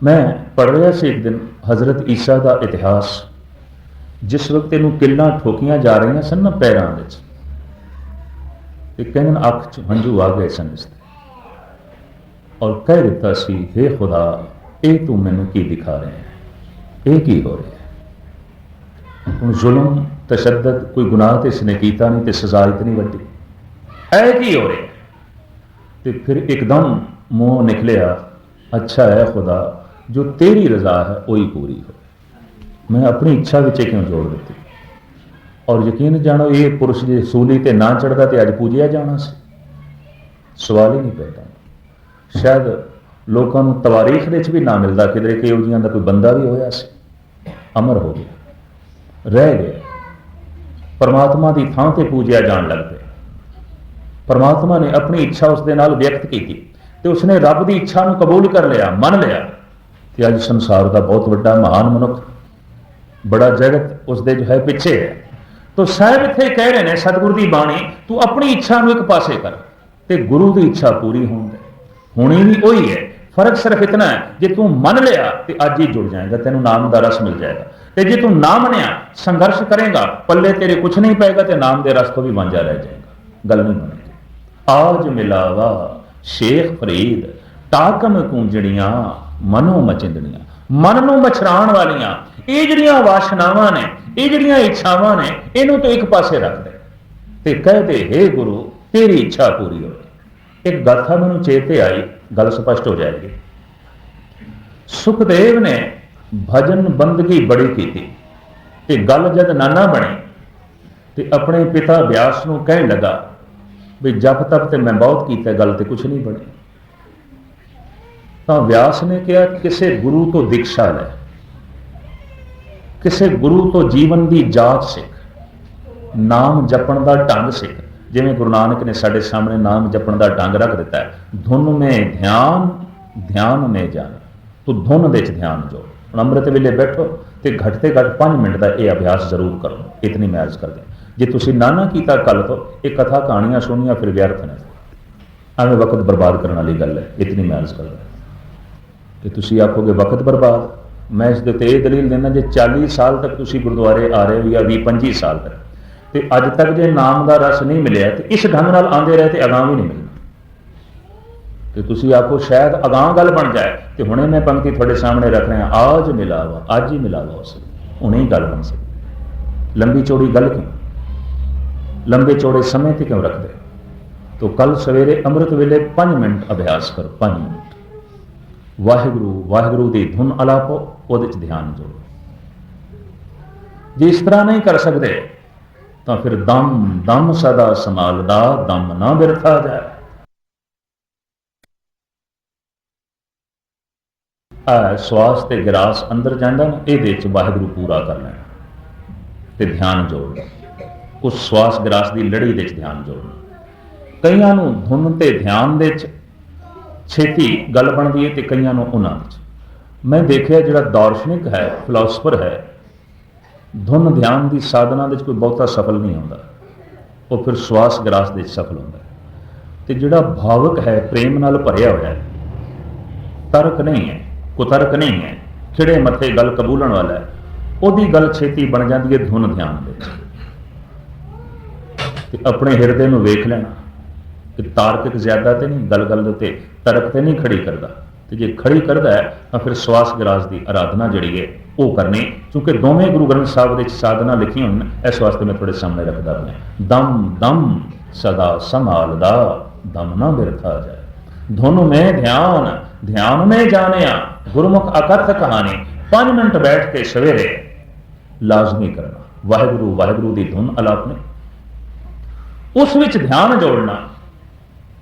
ਮੈਂ ਪੜ੍ਹ ਰਿਹਾ ਸੀ ਇੱਕ ਦਿਨ ਹਜ਼ਰਤ ਈਸਾ ਦਾ ਇਤਿਹਾਸ, ਜਿਸ ਵਕਤ ਇਹਨੂੰ ਕਿੱਲਾਂ ਠੋਕੀਆਂ ਜਾ ਰਹੀਆਂ ਸਨ ਨਾ ਪੈਰਾਂ ਵਿੱਚ, ਤੇ ਕਹਿੰਨ ਅੱਖ ਚ ਹੰਝੂ ਆ ਗਏ ਸਨ ਇਸ ਔਰ ਕਹਿ ਦਿੱਤਾ ਸੀ हे ਖੁਦਾ, ਇਹ ਤੂੰ ਮੈਨੂੰ ਕੀ ਦਿਖਾ ਰਿਹਾ ਹੈ? ਇਹ ਕੀ ਹੋ ਰਿਹਾ ਹੈ? ਹੁਣ ਜ਼ੁਲਮ, ਤਸ਼ੱਦਦ, ਕੋਈ ਗੁਨਾਹ ਤੇ ਇਸਨੇ ਕੀਤਾ ਨਹੀਂ ਤੇ ਸਜ਼ਾ ਇਤਨੀ ਵੱਡੀ। ਇਹ ਕੀ ਹੋ ਰਿਹਾ ਤੇ ਫਿਰ ਇੱਕਦਮ ਮੂੰਹ ਨਿਕਲਿਆ, ਅੱਛਾ ਹੈ ਖੁਦਾ ਜੋ ਤੇਰੀ ਰਜ਼ਾ ਹੈ, ਉਹੀ ਪੂਰੀ ਹੋ ਮੈਂ ਆਪਣੀ ਇੱਛਾ ਵਿੱਚ ਕਿਉਂ ਜੋੜ ਦਿੱਤੀ? ਔਰ ਯਕੀਨ ਜਾਣੋ, ਇਹ ਪੁਰਸ਼ ਜੇ ਸੂਲੀ ਤੇ ਨਾ ਚੜਦਾ ਤੇ ਅੱਜ ਪੂਜਿਆ ਜਾਣਾ ਸੀ। ਸਵਾਲ ਹੀ ਨਹੀਂ ਪੈਦਾ। ਸ਼ਾਇਦ ਲੋਕਾਂ ਨੂੰ ਤਵਾਰੀਖ ਵਿੱਚ ਵੀ ਨਾ ਮਿਲਦਾ ਕਿਧਰੇ ਕਿ ਉਹ ਜੀਆਂ ਦਾ ਕੋਈ ਬੰਦਾ ਵੀ ਹੋਇਆ ਸੀ। ਅਮਰ ਹੋ ਗਿਆ। ਰਹਿ ਗਿਆ। ਪਰਮਾਤਮਾ ਦੀ ਥਾਂ ਤੇ ਪੂਜਿਆ ਜਾਣ ਲੱਗ ਪਿਆ। ਪਰਮਾਤਮਾ ਨੇ ਆਪਣੀ ਇੱਛਾ ਉਸ ਦੇ ਨਾਲ ਵਿਅਕਤ ਕੀਤੀ ਤੇ ਉਸਨੇ ਰੱਬ ਦੀ ਇੱਛਾ ਨੂੰ ਕਬੂਲ ਕਰ ਲਿਆ, ਮੰਨ ਲਿਆ। ਕਿ ਅੱਜ ਸੰਸਾਰ ਦਾ ਬਹੁਤ ਵੱਡਾ ਮਹਾਨ ਮਨੁੱਖ, ਬੜਾ ਜਗਤ ਉਸ ਦੇ ਜੋ ਹੈ ਪਿੱਛੇ ਹੈ। ਤੋ ਸਾਹਿਬ ਇੱਥੇ ਕਹਿ ਰਹੇ ਨੇ, ਸਤਿਗੁਰੂ ਦੀ ਬਾਣੀ, ਤੂੰ ਆਪਣੀ ਇੱਛਾ ਨੂੰ ਇੱਕ ਪਾਸੇ ਕਰ ਤੇ ਗੁਰੂ ਦੀ ਇੱਛਾ ਪੂਰੀ ਹੋਣ ਦੇ। ਹੋਣੀ ਵੀ ਉਹੀ ਹੈ। ਫ਼ਰਕ ਸਿਰਫ ਇਤਨਾ ਹੈ, ਜੇ ਤੂੰ ਮੰਨ ਲਿਆ ਤੇ ਅੱਜ ਹੀ ਜੁੜ ਜਾਏਗਾ, ਤੈਨੂੰ ਨਾਮ ਦਾ ਰਸ ਮਿਲ ਜਾਏਗਾ। ਤੇ ਜੇ ਤੂੰ ਨਾ ਮੰਨਿਆ, ਸੰਘਰਸ਼ ਕਰੇਗਾ, ਪੱਲੇ ਤੇਰੇ ਕੁਝ ਨਹੀਂ ਪਏਗਾ ਤੇ ਨਾਮ ਦੇ ਰਸ ਤੋਂ ਵੀ ਵਾਂਝਾ ਰਹਿ ਜਾਏਗਾ। ਗੱਲ ਨਹੀਂ ਬਣੇਗੀ ਆਜ ਮਿਲਾਵਾ ਸ਼ੇਖ ਫਰੀਦ ਟਾਕਮ ਕੂੰਜੜੀਆਂ ਮਨੋ ਮਚਿੰਦੜੀਆਂ, ਮਨ ਨੂੰ ਮਛਰਾਣ ਵਾਲੀਆਂ। ਇਹ ਜਿਹੜੀਆਂ ਵਾਸ਼ਨਾਵਾਂ ਨੇ, ਇਹ ਜਿਹੜੀਆਂ ਇੱਛਾਵਾਂ ਨੇ, ਇਹਨੂੰ ਤੋਂ ਇੱਕ ਪਾਸੇ ਰੱਖ ਦੇ। ਤੇ ਕਹਦੇ हे ਗੁਰੂ, ਤੇਰੀ ਇੱਛਾ ਪੂਰੀ ਹੋਵੇ। ਇੱਕ ਗਾਥਾ ਮੈਨੂੰ ਚੇਤੇ ਆਈ, ਗੱਲ ਸਪਸ਼ਟ ਹੋ ਜਾਏਗੀ। ਸੁਖਦੇਵ ਨੇ ਭਜਨ ਬੰਦਗੀ ਬੜੀ ਕੀਤੀ। ਤੇ ਗੱਲ ਜਦ ਨਾਨਾ ਬਣੇ, ਤੇ ਆਪਣੇ ਪਿਤਾ ਵਿਆਸ ਨੂੰ ਕਹਿਣ ਲੱਗਾ ਵੀ ਜਪ ਤਪ ਤੇ ਮੈਂ ਬਹੁਤ ਕੀਤਾ, ਗੱਲ ਤੇ ਕੁਝ ਨਹੀਂ ਬਣੀ। ਤਾਂ ਵਿਆਸ ਨੇ ਕਿਹਾ, ਕਿਸੇ ਗੁਰੂ ਤੋਂ ਦੀਕਸ਼ਾ ਲੈ। ਕਿਸੇ ਗੁਰੂ ਤੋਂ ਜੀਵਨ ਦੀ ਜਾਂਚ ਸਿੱਖ। ਨਾਮ ਜਪਣ ਦਾ ਢੰਗ ਸਿੱਖ। ਜਿਵੇਂ ਗੁਰੂ ਨਾਨਕ ਨੇ ਸਾਡੇ ਸਾਹਮਣੇ ਨਾਮ ਜਪਣ ਦਾ ਢੰਗ ਰੱਖ ਦਿੱਤਾ ਹੈ। ਧੁਨ ਮੇ ਧਿਆਨ ਧਿਆਨ ਮੇ ਜਾਣ ਤੂੰ ਧੁਨ ਦੇ ਚ ਧਿਆਨ ਜੋ ਹੁਣ ਅੰਮ੍ਰਿਤ ਵੇਲੇ ਬੈਠੋ ਤੇ ਘੱਟ ਤੇ ਘੱਟ 5 ਮਿੰਟ ਦਾ ਇਹ ਅਭਿਆਸ ਜ਼ਰੂਰ ਕਰੋ। ਇਤਨੀ ਮੈਂ ਅਰਜ਼ ਕਰਦਾ ਜੇ ਤੁਸੀਂ ਨਾ ਨਾ ਕੀਤਾ ਕੱਲ ਤੋਂ, ਇਹ ਕਥਾ ਕਹਾਣੀਆਂ ਸੁਣੀਆਂ ਫਿਰ ਵਿਅਰਥ ਨੇ। ਐਵੇਂ ਵਕਤ ਬਰਬਾਦ ਕਰਨ ਵਾਲੀ ਗੱਲ ਹੈ। ਇਤਨੀ ਮੈਂ ਅਰਜ਼ ਕਰਦਾ ਕਿ ਤੁਸੀਂ ਆਖੋਗੇ, ਵਕਤ ਬਰਬਾਦ। ਮੈਂ ਇਸ ਦੇ ਤੇ ਇਹ ਦਲੀਲ ਦਿੰਦਾ ਜੇ 40 ਸਾਲ ਤੱਕ ਤੁਸੀਂ ਗੁਰਦੁਆਰੇ ਆ ਰਹੇ ਹੋ ਜਾਂ 20 25 ਸਾਲ ਤੱਕ। ਤੇ ਅੱਜ ਤੱਕ ਜੇ ਨਾਮ ਦਾ ਰਸ ਨਹੀਂ ਮਿਲਿਆ, ਤੇ ਇਸ ਢੰਗ ਨਾਲ ਆਂਦੇ ਰਹੇ ਤੇ ਅਗਾਂਹ ਵੀ ਨਹੀਂ ਮਿਲਣਾ। ਤੇ ਤੁਸੀਂ ਆਖੋ, ਸ਼ਾਇਦ ਅਗਾਂਹ ਗੱਲ ਬਣ ਜਾਏ, ਤੇ ਹੁਣੇ ਮੈਂ ਪੰਕਤੀ ਤੁਹਾਡੇ ਸਾਹਮਣੇ ਰੱਖ ਰਿਹਾ, ਆਜ ਮਿਲਾਵਾ, ਅੱਜ ਹੀ ਮਿਲਾਵਾ ਉਸ ਹੁਣੇ ਹੀ ਗੱਲ ਬਣ ਸਕਦੀ। ਲੰਬੀ ਚੌੜੀ ਗੱਲ ਕਿਉਂ? ਲੰਬੇ ਚੌੜੇ ਸਮੇਂ ਤੇ ਕਿਉਂ ਰੱਖਦੇ? ਤੋ ਕੱਲ ਸਵੇਰੇ ਅੰਮ੍ਰਿਤ ਵੇਲੇ 5 ਮਿੰਟ ਅਭਿਆਸ ਕਰੋ 5 ਮਿੰਟ। ਵਾਹਿਗੁਰੂ ਵਾਹਿਗੁਰੂ ਦੀ ਧੁਨ ਅਲਾਪ, ਉਹਦੇ ਚ ਧਿਆਨ ਜੋੜੋ ਜੇ ਇਸ ਤਰ੍ਹਾਂ ਨਹੀਂ ਕਰ ਸਕਦੇ, ਤਾਂ ਫਿਰ ਦਮ ਦਮ ਸਦਾ ਸੰਭਾਲਦਾ, ਦਮ ਨਾ ਬਿਰਥਾ ਜਾਏ। ਆ ਸਵਾਸ ਤੇ ਗਰਾਸ ਅੰਦਰ ਜਾਂਦਾ ਨਾ, ਇਹਦੇ ਚ ਵਾਹਿਗੁਰੂ ਪੂਰਾ ਕਰ ਲੈਣਾ। ਤੇ ਧਿਆਨ ਜੋੜਨਾ ਉਸ ਸਵਾਸ ਗਰਾਸ ਦੀ ਲੜੀ ਦੇ ਚ ਧਿਆਨ ਜੋੜਨਾ ਕਈਆਂ ਨੂੰ ਧੁਨ ਤੇ ਧਿਆਨ ਦੇ ਚ ਛੇਤੀ ਗੱਲ ਬਣਦੀ ਹੈ ਤੇ ਕਈਆਂ ਨੂੰ ਉਹਨਾਂ ਵਿੱਚ। ਮੈਂ ਦੇਖਿਆ ਜਿਹੜਾ ਦਾਰਸ਼ਨਿਕ ਹੈ ਫਿਲਾਸਫਰ ਹੈ, ਧੁਨ ਧਿਆਨ ਦੀ ਸਾਧਨਾ ਵਿੱਚ ਕੋਈ ਬਹੁਤਾ ਸਫਲ ਨਹੀਂ ਹੁੰਦਾ। ਉਹ ਫਿਰ ਸਵਾਸ ਗਰਾਸ ਦੇ ਸਫਲ ਹੁੰਦਾ ਹੈ। ਤੇ ਜਿਹੜਾ ਭਾਵਕ ਹੈ, ਪ੍ਰੇਮ ਨਾਲ ਭਰਿਆ ਹੋਇਆ ਹੈ, ਤਰਕ ਨਹੀਂ ਹੈ, ਕੁਤਰਕ ਨਹੀਂ ਹੈ, ਖਿੜੇ ਮੱਥੇ ਗੱਲ ਕਬੂਲਣ ਵਾਲਾ ਹੈ, ਉਹਦੀ ਗੱਲ ਛੇਤੀ ਬਣ ਜਾਂਦੀ ਹੈ ਧੁਨ ਧਿਆਨ ਦੇ ਵਿੱਚ। ਤੇ ਆਪਣੇ ਹਿਰਦੇ ਨੂੰ ਵੇਖ ਲੈਣਾ। ਕਿ ਤਾਰਕਿਕ ਜ਼ਿਆਦਾ ਤੇ ਨਹੀਂ ਗੱਲ ਗੱਲ ਦੇ ਉੱਤੇ ਤਰਕ ਤੇ ਨਹੀਂ ਖੜੀ ਕਰਦਾ। ਤੇ ਜੇ ਖੜੀ ਕਰਦਾ ਹੈ, ਤਾਂ ਫਿਰ ਸਵਾਸ ਗਰਾਸ ਦੀ ਆਰਾਧਨਾ ਜਿਹੜੀ ਹੈ, ਉਹ ਕਰਨੀ। ਕਿਉਂਕਿ ਦੋਵੇਂ ਗੁਰੂ ਗ੍ਰੰਥ ਸਾਹਿਬ ਦੇ ਵਿੱਚ ਸਾਧਨਾ ਲਿਖੀਆਂ ਹੋਣ, ਇਸ ਵਾਸਤੇ ਮੈਂ ਤੁਹਾਡੇ ਸਾਹਮਣੇ ਰੱਖਦਾ ਹਾਂ। ਦਮ ਦਮ, ਸਦਾ ਸੰਭਾਲਦਾ, ਦਮ ਨਾ ਬਿਰਥਾ ਜਾਏ। ਧੁਨ ਮੈਂ ਧਿਆਨ ਧਿਆਨ ਮੈਂ ਜਾਣਿਆ, ਗੁਰਮੁਖ ਅਕਥ ਕਹਾਣੀ 5 ਮਿੰਟ ਬੈਠ ਕੇ ਸਵੇਰੇ ਲਾਜ਼ਮੀ ਕਰਨਾ। ਵਾਹਿਗੁਰੂ ਵਾਹਿਗੁਰੂ ਦੀ ਧੁਨ ਅਲਾਪਨੇ। ਉਸ ਵਿੱਚ ਧਿਆਨ ਜੋੜਨਾ।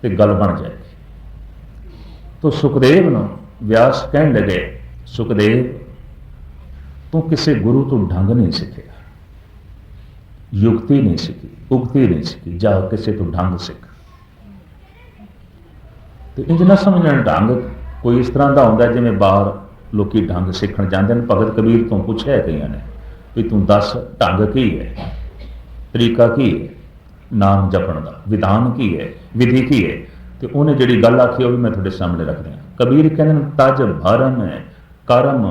ਤੇ ਗੱਲ ਬਣ ਜਾਏਗੀ। ਤੋ ਸੁਖਦੇਵ ਨੂੰ ਵਿਆਸ ਕਹਿਣ ਲੱਗੇ, ਸੁਖਦੇਵ, ਤੂੰ ਕਿਸੇ ਗੁਰੂ ਤੋਂ ਢੰਗ ਨਹੀਂ ਸਿੱਖਿਆ, ਯੁਕਤੀ ਨਹੀਂ ਸਿੱਖੀ, ਉਕਤੀ ਨਹੀਂ ਸਿੱਖੀ, ਜਾ ਕਿਸੇ ਤੋਂ ਢੰਗ ਸਿੱਖ। ਤੇ ਇੰਜ ਨਾ ਸਮਝਣ ਢੰਗ ਕੋਈ ਇਸ ਤਰ੍ਹਾਂ ਦਾ ਹੁੰਦਾ ਜਿਵੇਂ ਬਾਹਰ ਲੋਕੀ ਢੰਗ ਸਿੱਖਣ ਜਾਂਦੇ ਨੇ, ਭਗਤ ਕਬੀਰ ਤੋਂ ਪੁੱਛਿਆ ਕਈਆਂ ਨੇ ਵੀ ਤੂੰ ਦੱਸ ਢੰਗ ਕੀ ਹੈ, ਤਰੀਕਾ ਕੀ ਹੈ, ਨਾਮ ਜਪਣ ਦਾ, ਵਿਧਾਨ ਕੀ ਹੈ ਵਿਧੀ ਕੀ ਹੈ ਤੇ ਉਹਨੇ ਜਿਹੜੀ ਗੱਲ ਆਖੀ ਉਹ ਵੀ ਮੈਂ ਤੁਹਾਡੇ ਸਾਹਮਣੇ ਰੱਖ ਰਿਹਾ ਕਬੀਰ ਕਹਿੰਦੇ ਨੇ ਤਜ ਭਰਮ ਹੈ ਕਰਮ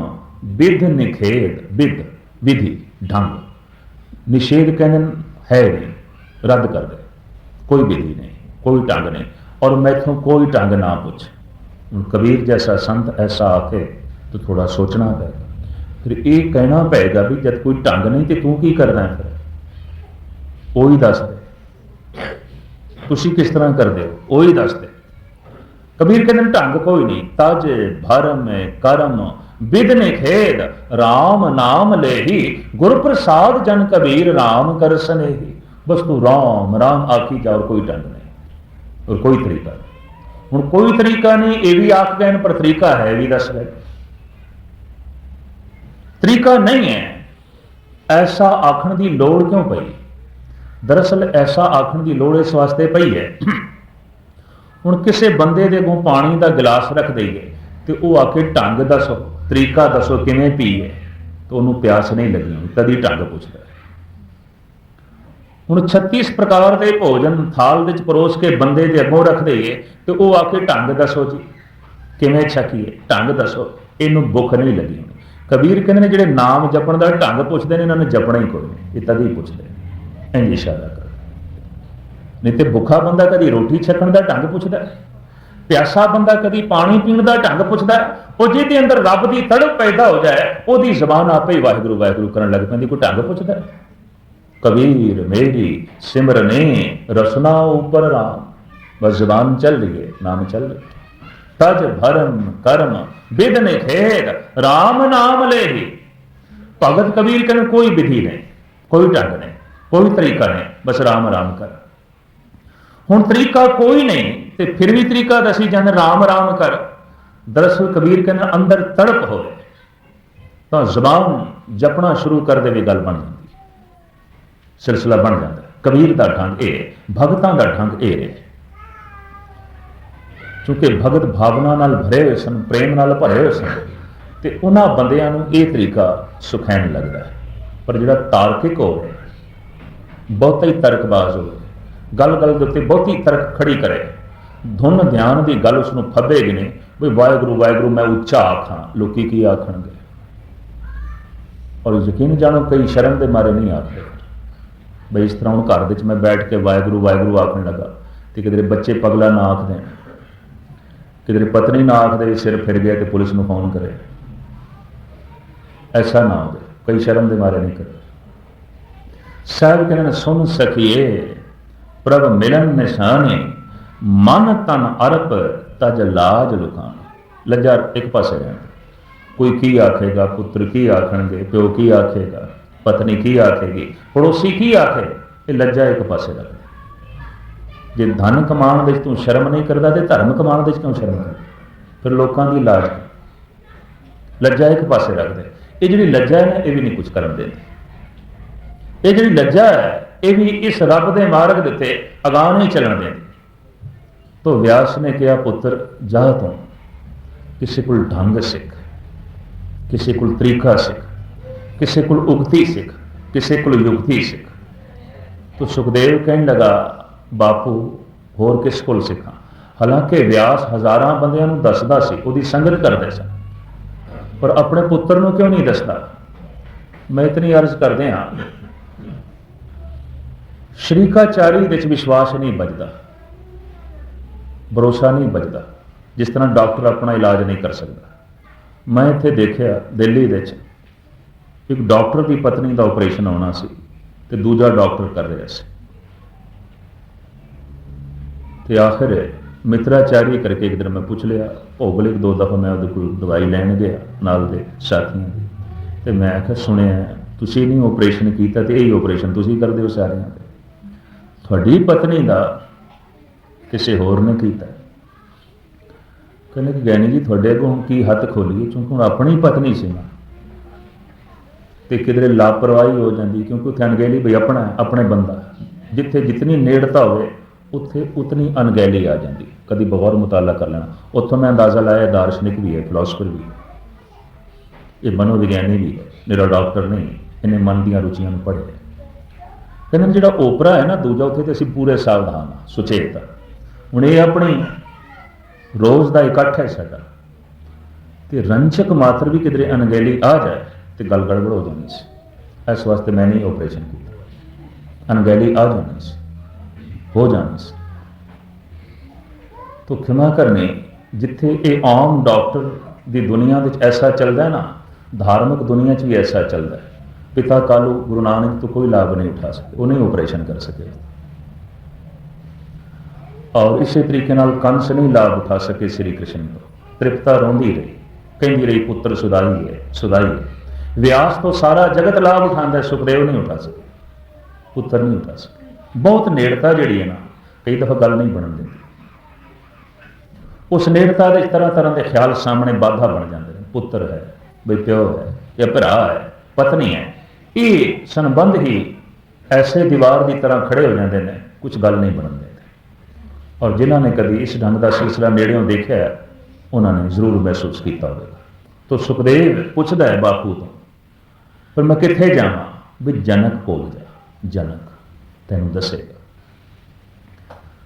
ਵਿਧ ਨਿਖੇਦ ਵਿਧ ਵਿਧੀ ਢੰਗ ਨਿਸ਼ੇਧ ਕਹਿੰਦੇ ਨੇ, ਹੈ ਨਹੀਂ ਰੱਦ ਕਰ ਦੇ ਕੋਈ ਵਿਧੀ ਨਹੀਂ ਕੋਈ ਢੰਗ ਨਹੀਂ ਔਰ ਮੈਥੋਂ ਕੋਈ ਢੰਗ ਨਾ ਪੁੱਛ ਹੁਣ ਕਬੀਰ ਜੈਸਾ ਸੰਤ ਐਸਾ ਆਖੇ ਤਾਂ ਥੋੜਾ ਸੋਚਣਾ ਪਏਗਾ ਫਿਰ ਇਹ ਕਹਿਣਾ ਪਏਗਾ ਵੀ ਜਦ ਕੋਈ ਢੰਗ ਨਹੀਂ ਤੇ ਤੂੰ ਕੀ ਕਰਨਾ ਹੈ ਫਿਰ ਉਹੀ ਦੱਸ ਦੇ ਤੁਸੀਂ ਕਿਸ ਤਰ੍ਹਾਂ ਕਰਦੇ ਹੋ? ਉਹੀ ਦੱਸ ਦੇ ਕਬੀਰ ਕਹਿੰਦੇ ਢੰਗ ਕੋਈ ਨਹੀਂ। ਤਜ ਭਰਮ ਕਰਮ ਵਿਦ ਨਿਖੇਦ RAM ਨਾਮ ਲੈਹੀ। ਗੁਰ ਪ੍ਰਸਾਦ ਜਨ ਕਬੀਰ RAM ਕਰ ਸਨੇਹੀ। ਬਸ ਤੂੰ RAM RAM ਆਖੀ ਜਾ ਕੋਈ ਢੰਗ ਨਹੀਂ। ਔਰ ਕੋਈ ਤਰੀਕਾ ਨਹੀਂ। ਹੁਣ ਕੋਈ ਤਰੀਕਾ ਨਹੀਂ ਇਹ ਵੀ ਆਖ ਗਏ ਨੇ, ਪਰ ਤਰੀਕਾ ਹੈ ਵੀ ਦੱਸ ਗਏ। ਤਰੀਕਾ ਨਹੀਂ ਹੈ। ਐਸਾ ਆਖਣ ਦੀ ਲੋੜ ਕਿਉਂ ਪਈ? ਦਰਅਸਲ ਐਸਾ ਆਖਣ ਦੀ ਲੋੜ ਇਸ ਵਾਸਤੇ ਪਈ ਹੈ। ਹੁਣ ਕਿਸੇ ਬੰਦੇ ਦੇ ਅੱਗੋਂ ਪਾਣੀ ਦਾ ਗਲਾਸ ਰੱਖ ਦਈਏ ਤੇ ਉਹ ਆ ਕੇ ਢੰਗ ਦੱਸੋ ਤਰੀਕਾ ਦੱਸੋ ਕਿਵੇਂ ਪੀਏ ਤੇ ਉਹਨੂੰ ਪਿਆਸ ਨਹੀਂ ਲੱਗੀ ਹੋਣੀ, ਕਦੀ ਢੰਗ ਪੁੱਛਦਾ। ਹੈ। ਹੁਣ 36 ਪ੍ਰਕਾਰ ਦੇ ਭੋਜਨ ਥਾਲ ਵਿੱਚ ਪਰੋਸ ਕੇ ਬੰਦੇ ਦੇ ਅੱਗੋਂ ਰੱਖ ਦਈਏ ਤੇ ਉਹ ਆ ਕੇ ਢੰਗ ਦੱਸੋ ਜੀ। ਕਿਵੇਂ ਛਕੀਏ ਢੰਗ ਦੱਸੋ ਇਹਨੂੰ ਭੁੱਖ ਨਹੀਂ ਲੱਗੀ ਹੋਣੀ ਕਬੀਰ ਕਹਿੰਦੇ ਨੇ ਜਿਹੜੇ ਨਾਮ ਜਪਣ ਦਾ ਢੰਗ ਪੁੱਛਦੇ ਨੇ ਇਹਨਾਂ ਨੇ ਜਪਣਾ ਹੀ ਕੋਈ ਇਹ ਤਦ ਹੀ ਪੁੱਛਦੇ ਨੇ ਇਸ਼ਾਰਾ ਕਰ। ਨਹੀਂ ਤੇ ਭੁੱਖਾ ਬੰਦਾ ਕਦੀ ਰੋਟੀ ਛਕਣ ਦਾ ਢੰਗ ਪੁੱਛਦਾ ਪਿਆਸਾ ਬੰਦਾ ਕਦੀ ਪਾਣੀ ਪੀਣ ਦਾ ਢੰਗ ਪੁੱਛਦਾ ਉਹ ਜਿਹਦੇ ਅੰਦਰ ਰੱਬ ਦੀ ਤੜਪ ਪੈਦਾ ਹੋ ਜਾਏ, ਉਹਦੀ ਜ਼ਬਾਨ ਆਪੇ ਹੀ ਵਾਹਿਗੁਰੂ ਵਾਹਿਗੁਰੂ ਕਰਨ ਲੱਗ ਪੈਂਦੀ, ਕੋਈ ਢੰਗ ਪੁੱਛਦਾ ਕਬੀਰ ਮੇਰੀ ਸਿਮਰਨੇ, ਰਸਨਾ ਉਪਰ ਰਾਮ। ਬਸ ਜ਼ਬਾਨ ਚੱਲ ਰਹੀ ਹੈ, ਨਾਮ ਚੱਲ ਰਿਹਾ ਤਜ ਭਰਮ ਕਰਮ ਵਿਦ ਨਿਖੇਦ RAM ਨਾਮ ਲੈਹੀ। ਭਗਤ ਕਬੀਰ ਕਹਿੰਦੇ ਕੋਈ ਵਿਧੀ ਨਹੀਂ, ਕੋਈ ਢੰਗ ਨਹੀਂ। ਕੋਈ ਤਰੀਕਾ ਨਹੀਂ, ਬਸ ਰਾਮ ਰਾਮ ਕਰ। ਹੁਣ ਤਰੀਕਾ ਕੋਈ ਨਹੀਂ ਤੇ ਫਿਰ ਵੀ ਤਰੀਕਾ ਦਸੀ ਜਾਂਦੇ ਰਾਮ ਰਾਮ ਕਰ। ਦਰਅਸਲ ਕਬੀਰ ਕਹਿੰਦਾ, ਅੰਦਰ ਤੜਪ ਹੋਵੇ, ਤਾਂ ਜ਼ਬਾਨ ਜਪਣਾ ਸ਼ੁਰੂ ਕਰ ਦੇਵੇ, ਗੱਲ ਬਣ ਜਾਂਦੀ। ਸਿਲਸਿਲਾ ਬਣ ਜਾਂਦਾ। ਕਬੀਰ ਦਾ ਢੰਗ ਇਹ, ਭਗਤਾਂ ਦਾ ਢੰਗ ਇਹ ਹੈ। ਕਿਉਂਕਿ ਭਗਤ ਭਾਵਨਾ ਨਾਲ ਭਰੇ ਹੋਏ ਸਨ, ਪ੍ਰੇਮ ਨਾਲ ਭਰੇ ਹੋਏ ਸਨ, ਤੇ ਉਹਨਾਂ ਬੰਦਿਆਂ ਨੂੰ ਇਹ ਤਰੀਕਾ ਸੁਖੈਣ ਲੱਗਦਾ ਪਰ ਜਿਹੜਾ ਤਾਰਕਿਕ ਹੋਵੇ ਬਹੁਤੇ ਹੀ ਤਰਕਬਾਜ਼ ਹੋਵੇ। ਗੱਲ ਗੱਲ ਦੇ ਉੱਤੇ ਬਹੁਤੀ ਤਰਕ ਖੜੀ ਕਰੇ। ਧੁਨ ਧਿਆਨ ਦੀ ਗੱਲ ਉਸ ਨੂੰ ਫੱਬੇਗੀ ਨਹੀਂ ਵੀ ਵਾਹਿਗੁਰੂ ਵਾਹਿਗੁਰੂ, ਮੈਂ ਉੱਚਾ ਆਖਾਂ। ਲੋਕੀ ਕੀ ਆਖਣਗੇ? ਔਰ ਯਕੀਨ ਜਾਣੋ, ਕਈ ਸ਼ਰਮ ਦੇ ਮਾਰੇ ਨਹੀਂ ਆਖਦੇ। ਬਈ ਇਸ ਤਰ੍ਹਾਂ ਹੁਣ ਘਰ ਦੇ ਵਿੱਚ ਮੈਂ ਬੈਠ ਕੇ ਵਾਹਿਗੁਰੂ ਵਾਹਿਗੁਰੂ ਆਖਣ ਲੱਗਾ ਤੇ ਕਿਤੇ ਬੱਚੇ ਪਗਲਾ ਨਾ ਆਖ ਦੇਣ ਕਿਤੇ ਪਤਨੀ ਨਾ ਆਖ ਦੇ ਵੀ ਸਿਰ ਫਿਰ ਗਿਆ ਤੇ ਪੁਲਿਸ ਨੂੰ ਫੋਨ ਕਰੇ। ਐਸਾ ਨਾ ਹੋਵੇ। ਕਈ ਸ਼ਰਮ ਦੇ ਮਾਰੇ ਨਹੀਂ ਕਰਦੇ ਸਾਹਿਬ ਕਹਿੰਦੇ ਨੇ, ਸੁਣ ਸਕੀਏ, ਪ੍ਰਭ ਮਿਲਨ ਨਿਸ਼ਾਨੇ ਮਨ ਤਨ ਅਰਪ, ਤਜ ਲਾਜ ਲੁਕਾਨ ਲੱਜਾ ਇੱਕ ਪਾਸੇ ਰਹਿਣ ਕੋਈ ਕੀ ਆਖੇਗਾ, ਪੁੱਤਰ ਕੀ ਆਖਣਗੇ, ਪਿਓ ਕੀ ਆਖੇਗਾ, ਪਤਨੀ ਕੀ ਆਖੇਗੀ, ਪੜੋਸੀ ਕੀ ਆਖੇ, ਇਹ ਲੱਜਾ ਇੱਕ ਪਾਸੇ ਰੱਖ ਜੇ ਧਨ ਕਮਾਉਣ ਵਿੱਚ ਤੂੰ ਸ਼ਰਮ ਨਹੀਂ ਕਰਦਾ, ਤੇ ਧਰਮ ਕਮਾਉਣ ਵਿੱਚ ਕਿਉਂ ਸ਼ਰਮ ਕਰਦਾ? ਫਿਰ ਲੋਕਾਂ ਦੀ ਲਾਜ ਲੱਜਾ ਇੱਕ ਪਾਸੇ ਰੱਖ ਦੇ ਇਹ ਜਿਹੜੀ ਲੱਜਾ ਹੈ ਨਾ, ਇਹ ਵੀ ਨਹੀਂ ਕੁਝ ਕਰਨ ਦਿੰਦੀ। ਇਹ ਜਿਹੜੀ ਲੱਜਾ ਹੈ, ਇਹ ਵੀ ਇਸ ਰੱਬ ਦੇ ਮਾਰਗ ਦਿੱਤੇ ਉੱਤੇ ਅਗਾਹ ਨਹੀਂ ਚੱਲਣ ਦੇ ਤੋ ਵਿਆਸ ਨੇ ਕਿਹਾ, ਪੁੱਤਰ, ਜਾ ਤੂੰ। ਕਿਸੇ ਕੋਲ ਢੰਗ ਸਿੱਖ, ਕਿਸੇ ਕੋਲ ਤਰੀਕਾ ਸਿੱਖ, ਕਿਸੇ ਕੋਲ ਉਕਤੀ ਸਿੱਖ, ਕਿਸੇ ਕੋਲ ਯੁਕਤੀ ਸਿੱਖ। ਤੋ ਸੁਖਦੇਵ ਕਹਿਣ ਲਗਾ, ਬਾਪੂ, ਹੋਰ ਕਿਸ ਕੋਲ ਸਿੱਖਾਂ? ਹਾਲਾਂਕਿ ਵਿਆਸ ਹਜ਼ਾਰਾਂ ਬੰਦਿਆਂ ਨੂੰ ਦੱਸਦਾ ਸੀ, ਉਹਦੀ ਸੰਗਤ ਕਰਦੇ ਸਨ। ਪਰ ਆਪਣੇ ਪੁੱਤਰ ਨੂੰ ਕਿਉਂ ਨਹੀਂ ਦੱਸਦਾ? ਮੈਂ ਇਤਨੀ ਅਰਜ਼ ਕਰਦੇ ਹਾਂ ਸ਼ਰੀਕਾਚਾਰੀ ਵਿੱਚ ਵਿਸ਼ਵਾਸ ਨਹੀਂ ਬਚਦਾ ਭਰੋਸਾ ਨਹੀਂ ਬਚਦਾ ਜਿਸ ਤਰ੍ਹਾਂ ਡਾਕਟਰ ਆਪਣਾ ਇਲਾਜ ਨਹੀਂ ਕਰ ਸਕਦਾ। ਮੈਂ ਇੱਥੇ ਦੇਖਿਆ, ਦਿੱਲੀ ਵਿੱਚ ਇੱਕ ਡਾਕਟਰ ਦੀ ਪਤਨੀ ਦਾ ਆਪਰੇਸ਼ਨ ਹੋਣਾ ਸੀ ਤੇ ਦੂਜਾ ਡਾਕਟਰ ਕਰ ਰਿਹਾ ਸੀ। ਤੇ ਆਖਰ ਮਿੱਤਰਾਚਾਰੀ ਕਰਕੇ ਇੱਕ ਦਿਨ ਮੈਂ ਪੁੱਛ ਲਿਆ ਭੋਗਲ ਇੱਕ ਦੋ ਦਫਾ ਮੈਂ ਉਹਦੇ ਕੋਲ ਦਵਾਈ ਲੈਣ ਗਿਆ ਨਾਲ ਦੇ ਸਾਥੀਆਂ ਦੀ। ਤੇ ਮੈਂ ਆਖਿਆ, ਸੁਣਿਆ, ਤੁਸੀਂ ਨਹੀਂ ਆਪਰੇਸ਼ਨ ਕੀਤਾ ਤੇ ਇਹ ਆਪਰੇਸ਼ਨ ਤੁਸੀਂ ਕਰਦੇ ਹੋ ਸਾਰਿਆਂ ਦੇ। ਤੁਹਾਡੀ ਪਤਨੀ ਦਾ ਕਿਸੇ ਹੋਰ ਨੇ ਕੀਤਾ। ਕਹਿੰਦੇ ਕਿ ਗਿਆਨੀ ਜੀ, ਤੁਹਾਡੇ ਅੱਗੋਂ ਕੀ ਹੱਥ ਖੋਲੀਏ? ਕਿਉਂਕਿ ਹੁਣ ਆਪਣੀ ਪਤਨੀ ਸੀ ਨਾ ਤੇ ਕਿਧਰੇ ਲਾਪਰਵਾਹੀ ਹੋ ਜਾਂਦੀ, ਕਿਉਂਕਿ ਉੱਥੇ ਅਣਗਹਿਲੀ ਬਈ ਆਪਣਾ ਆਪਣੇ ਬੰਦਾ ਜਿੱਥੇ ਜਿਤਨੀ ਨੇੜਤਾ ਹੋਵੇ, ਉੱਥੇ ਉਤਨੀ ਅਣਗਹਿਲੀ ਆ ਜਾਂਦੀ। ਕਦੀ ਬਗੌਰ ਮੁਤਾਲਾ ਕਰ ਲੈਣਾ। ਉੱਥੋਂ ਮੈਂ ਅੰਦਾਜ਼ਾ ਲਾਇਆ, ਦਾਰਸ਼ਨਿਕ ਵੀ ਹੈ ਫਿਲਾਸਫਰ ਵੀ ਹੈ। ਇਹ ਮਨੋਵਿਗਿਆਨੀ ਵੀ ਹੈ। ਮੇਰਾ ਡਾਕਟਰ ਨਹੀਂ, ਇਹਨੇ ਮਨ ਦੀਆਂ ਰੁਚੀਆਂ ਨੂੰ ਪੜ੍ਹਿਆ ਕਹਿੰਦੇ ਜਿਹੜਾ ਓਪਰਾ ਹੈ ਨਾ, ਦੂਜਾ ਉੱਥੇ ਤੇ ਅਸੀਂ ਪੂਰੇ ਸਾਵਧਾਨ ਹਾਂ, ਸੁਚੇਤ ਹਾਂ। ਹੁਣ ਇਹ ਆਪਣੀ ਰੋਜ਼ ਦਾ ਇਕੱਠ ਹੈ ਸਾਡਾ। ਤੇ ਰੰਚਕ ਮਾਤਰ ਵੀ ਕਿਧਰੇ ਅਣਗਹਿਲੀ ਆ ਜਾਏ ਤੇ ਗੱਲ ਗੜਬੜ ਹੋ ਜਾਣੀ ਸੀ। ਇਸ ਵਾਸਤੇ ਮੈਂ ਨਹੀਂ ਆਪਰੇਸ਼ਨ ਕੀਤਾ। ਅਣਗਹਿਲੀ ਆ ਜਾਣੀ ਸੀ, ਹੋ ਜਾਣੀ ਸੀ। ਤੋ ਖਿਮਾ ਕਰਨੀ, ਜਿੱਥੇ ਇਹ ਆਮ ਡਾਕਟਰ ਦੀ ਦੁਨੀਆ ਵਿੱਚ ਐਸਾ ਚੱਲਦਾ ਨਾ, ਧਾਰਮਿਕ ਦੁਨੀਆ 'ਚ ਵੀ ਐਸਾ ਚੱਲਦਾ ਹੈ। ਪਿਤਾ ਕਾਲੂ ਗੁਰੂ ਨਾਨਕ ਤੋਂ ਕੋਈ ਲਾਭ ਨਹੀਂ ਉਠਾ ਸਕੇ ਉਹ ਨਹੀਂ ਆਪਰੇਸ਼ਨ ਕਰ ਸਕੇ। ਔਰ ਇਸੇ ਤਰੀਕੇ ਨਾਲ ਕੰਸ ਨਹੀਂ ਲਾਭ ਉਠਾ ਸਕੇ ਸ੍ਰੀ ਕ੍ਰਿਸ਼ਨ ਤੋਂ। ਤ੍ਰਿਪਤਾ ਰੋਂਦੀ ਰਹੀ। ਕਹਿੰਦੀ ਰਹੀ, ਪੁੱਤਰ ਸੁਦਾਈ ਹੈ ਸੁਦਾਈ ਹੈ। ਵਿਆਸ ਤੋਂ ਸਾਰਾ ਜਗਤ ਲਾਭ ਉਠਾਉਂਦਾ ਸੁਖਦੇਵ ਨਹੀਂ ਉਠਾ ਸਕੇ। ਪੁੱਤਰ ਨਹੀਂ ਉਠਾ ਸਕੇ। ਬਹੁਤ ਨੇੜਤਾ ਜਿਹੜੀ ਹੈ ਨਾ, ਕਈ ਦਫਾ ਗੱਲ ਨਹੀਂ ਬਣਨ ਦਿੰਦੀ। ਉਸ ਨੇੜਤਾ ਦੇ ਤਰ੍ਹਾਂ ਤਰ੍ਹਾਂ ਦੇ ਖਿਆਲ ਸਾਹਮਣੇ ਬਾਧਾ ਬਣ ਜਾਂਦੇ ਨੇ। ਪੁੱਤਰ ਹੈ, ਬਈ ਪਿਓ ਹੈ, ਜਾਂ ਭਰਾ ਹੈ, ਪਤਨੀ ਹੈ ਇਹ ਸੰਬੰਧ ਹੀ ਐਸੇ ਦੀਵਾਰ ਦੀ ਤਰ੍ਹਾਂ ਖੜੇ ਹੋ ਜਾਂਦੇ ਨੇ ਕੁਝ ਗੱਲ ਨਹੀਂ ਬਣਨ ਦਿੰਦੇ। ਔਰ ਜਿਨ੍ਹਾਂ ਨੇ ਕਦੀ ਇਸ ਢੰਗ ਦਾ ਸਿਲਸਿਲਾ ਨੇੜਿਓਂ ਦੇਖਿਆ ਉਹਨਾਂ ਨੇ ਜ਼ਰੂਰ ਮਹਿਸੂਸ ਕੀਤਾ ਹੋਵੇਗਾ। ਤੋ ਸੁਖਦੇਵ ਪੁੱਛਦਾ ਹੈ ਬਾਪੂ ਤੋਂ, ਪਰ ਮੈਂ ਕਿੱਥੇ ਜਾਵਾਂ? ਵੀ ਜਨਕ ਕੋਲ ਜਾ, ਜਨਕ, ਤੈਨੂੰ ਦੱਸੇਗਾ।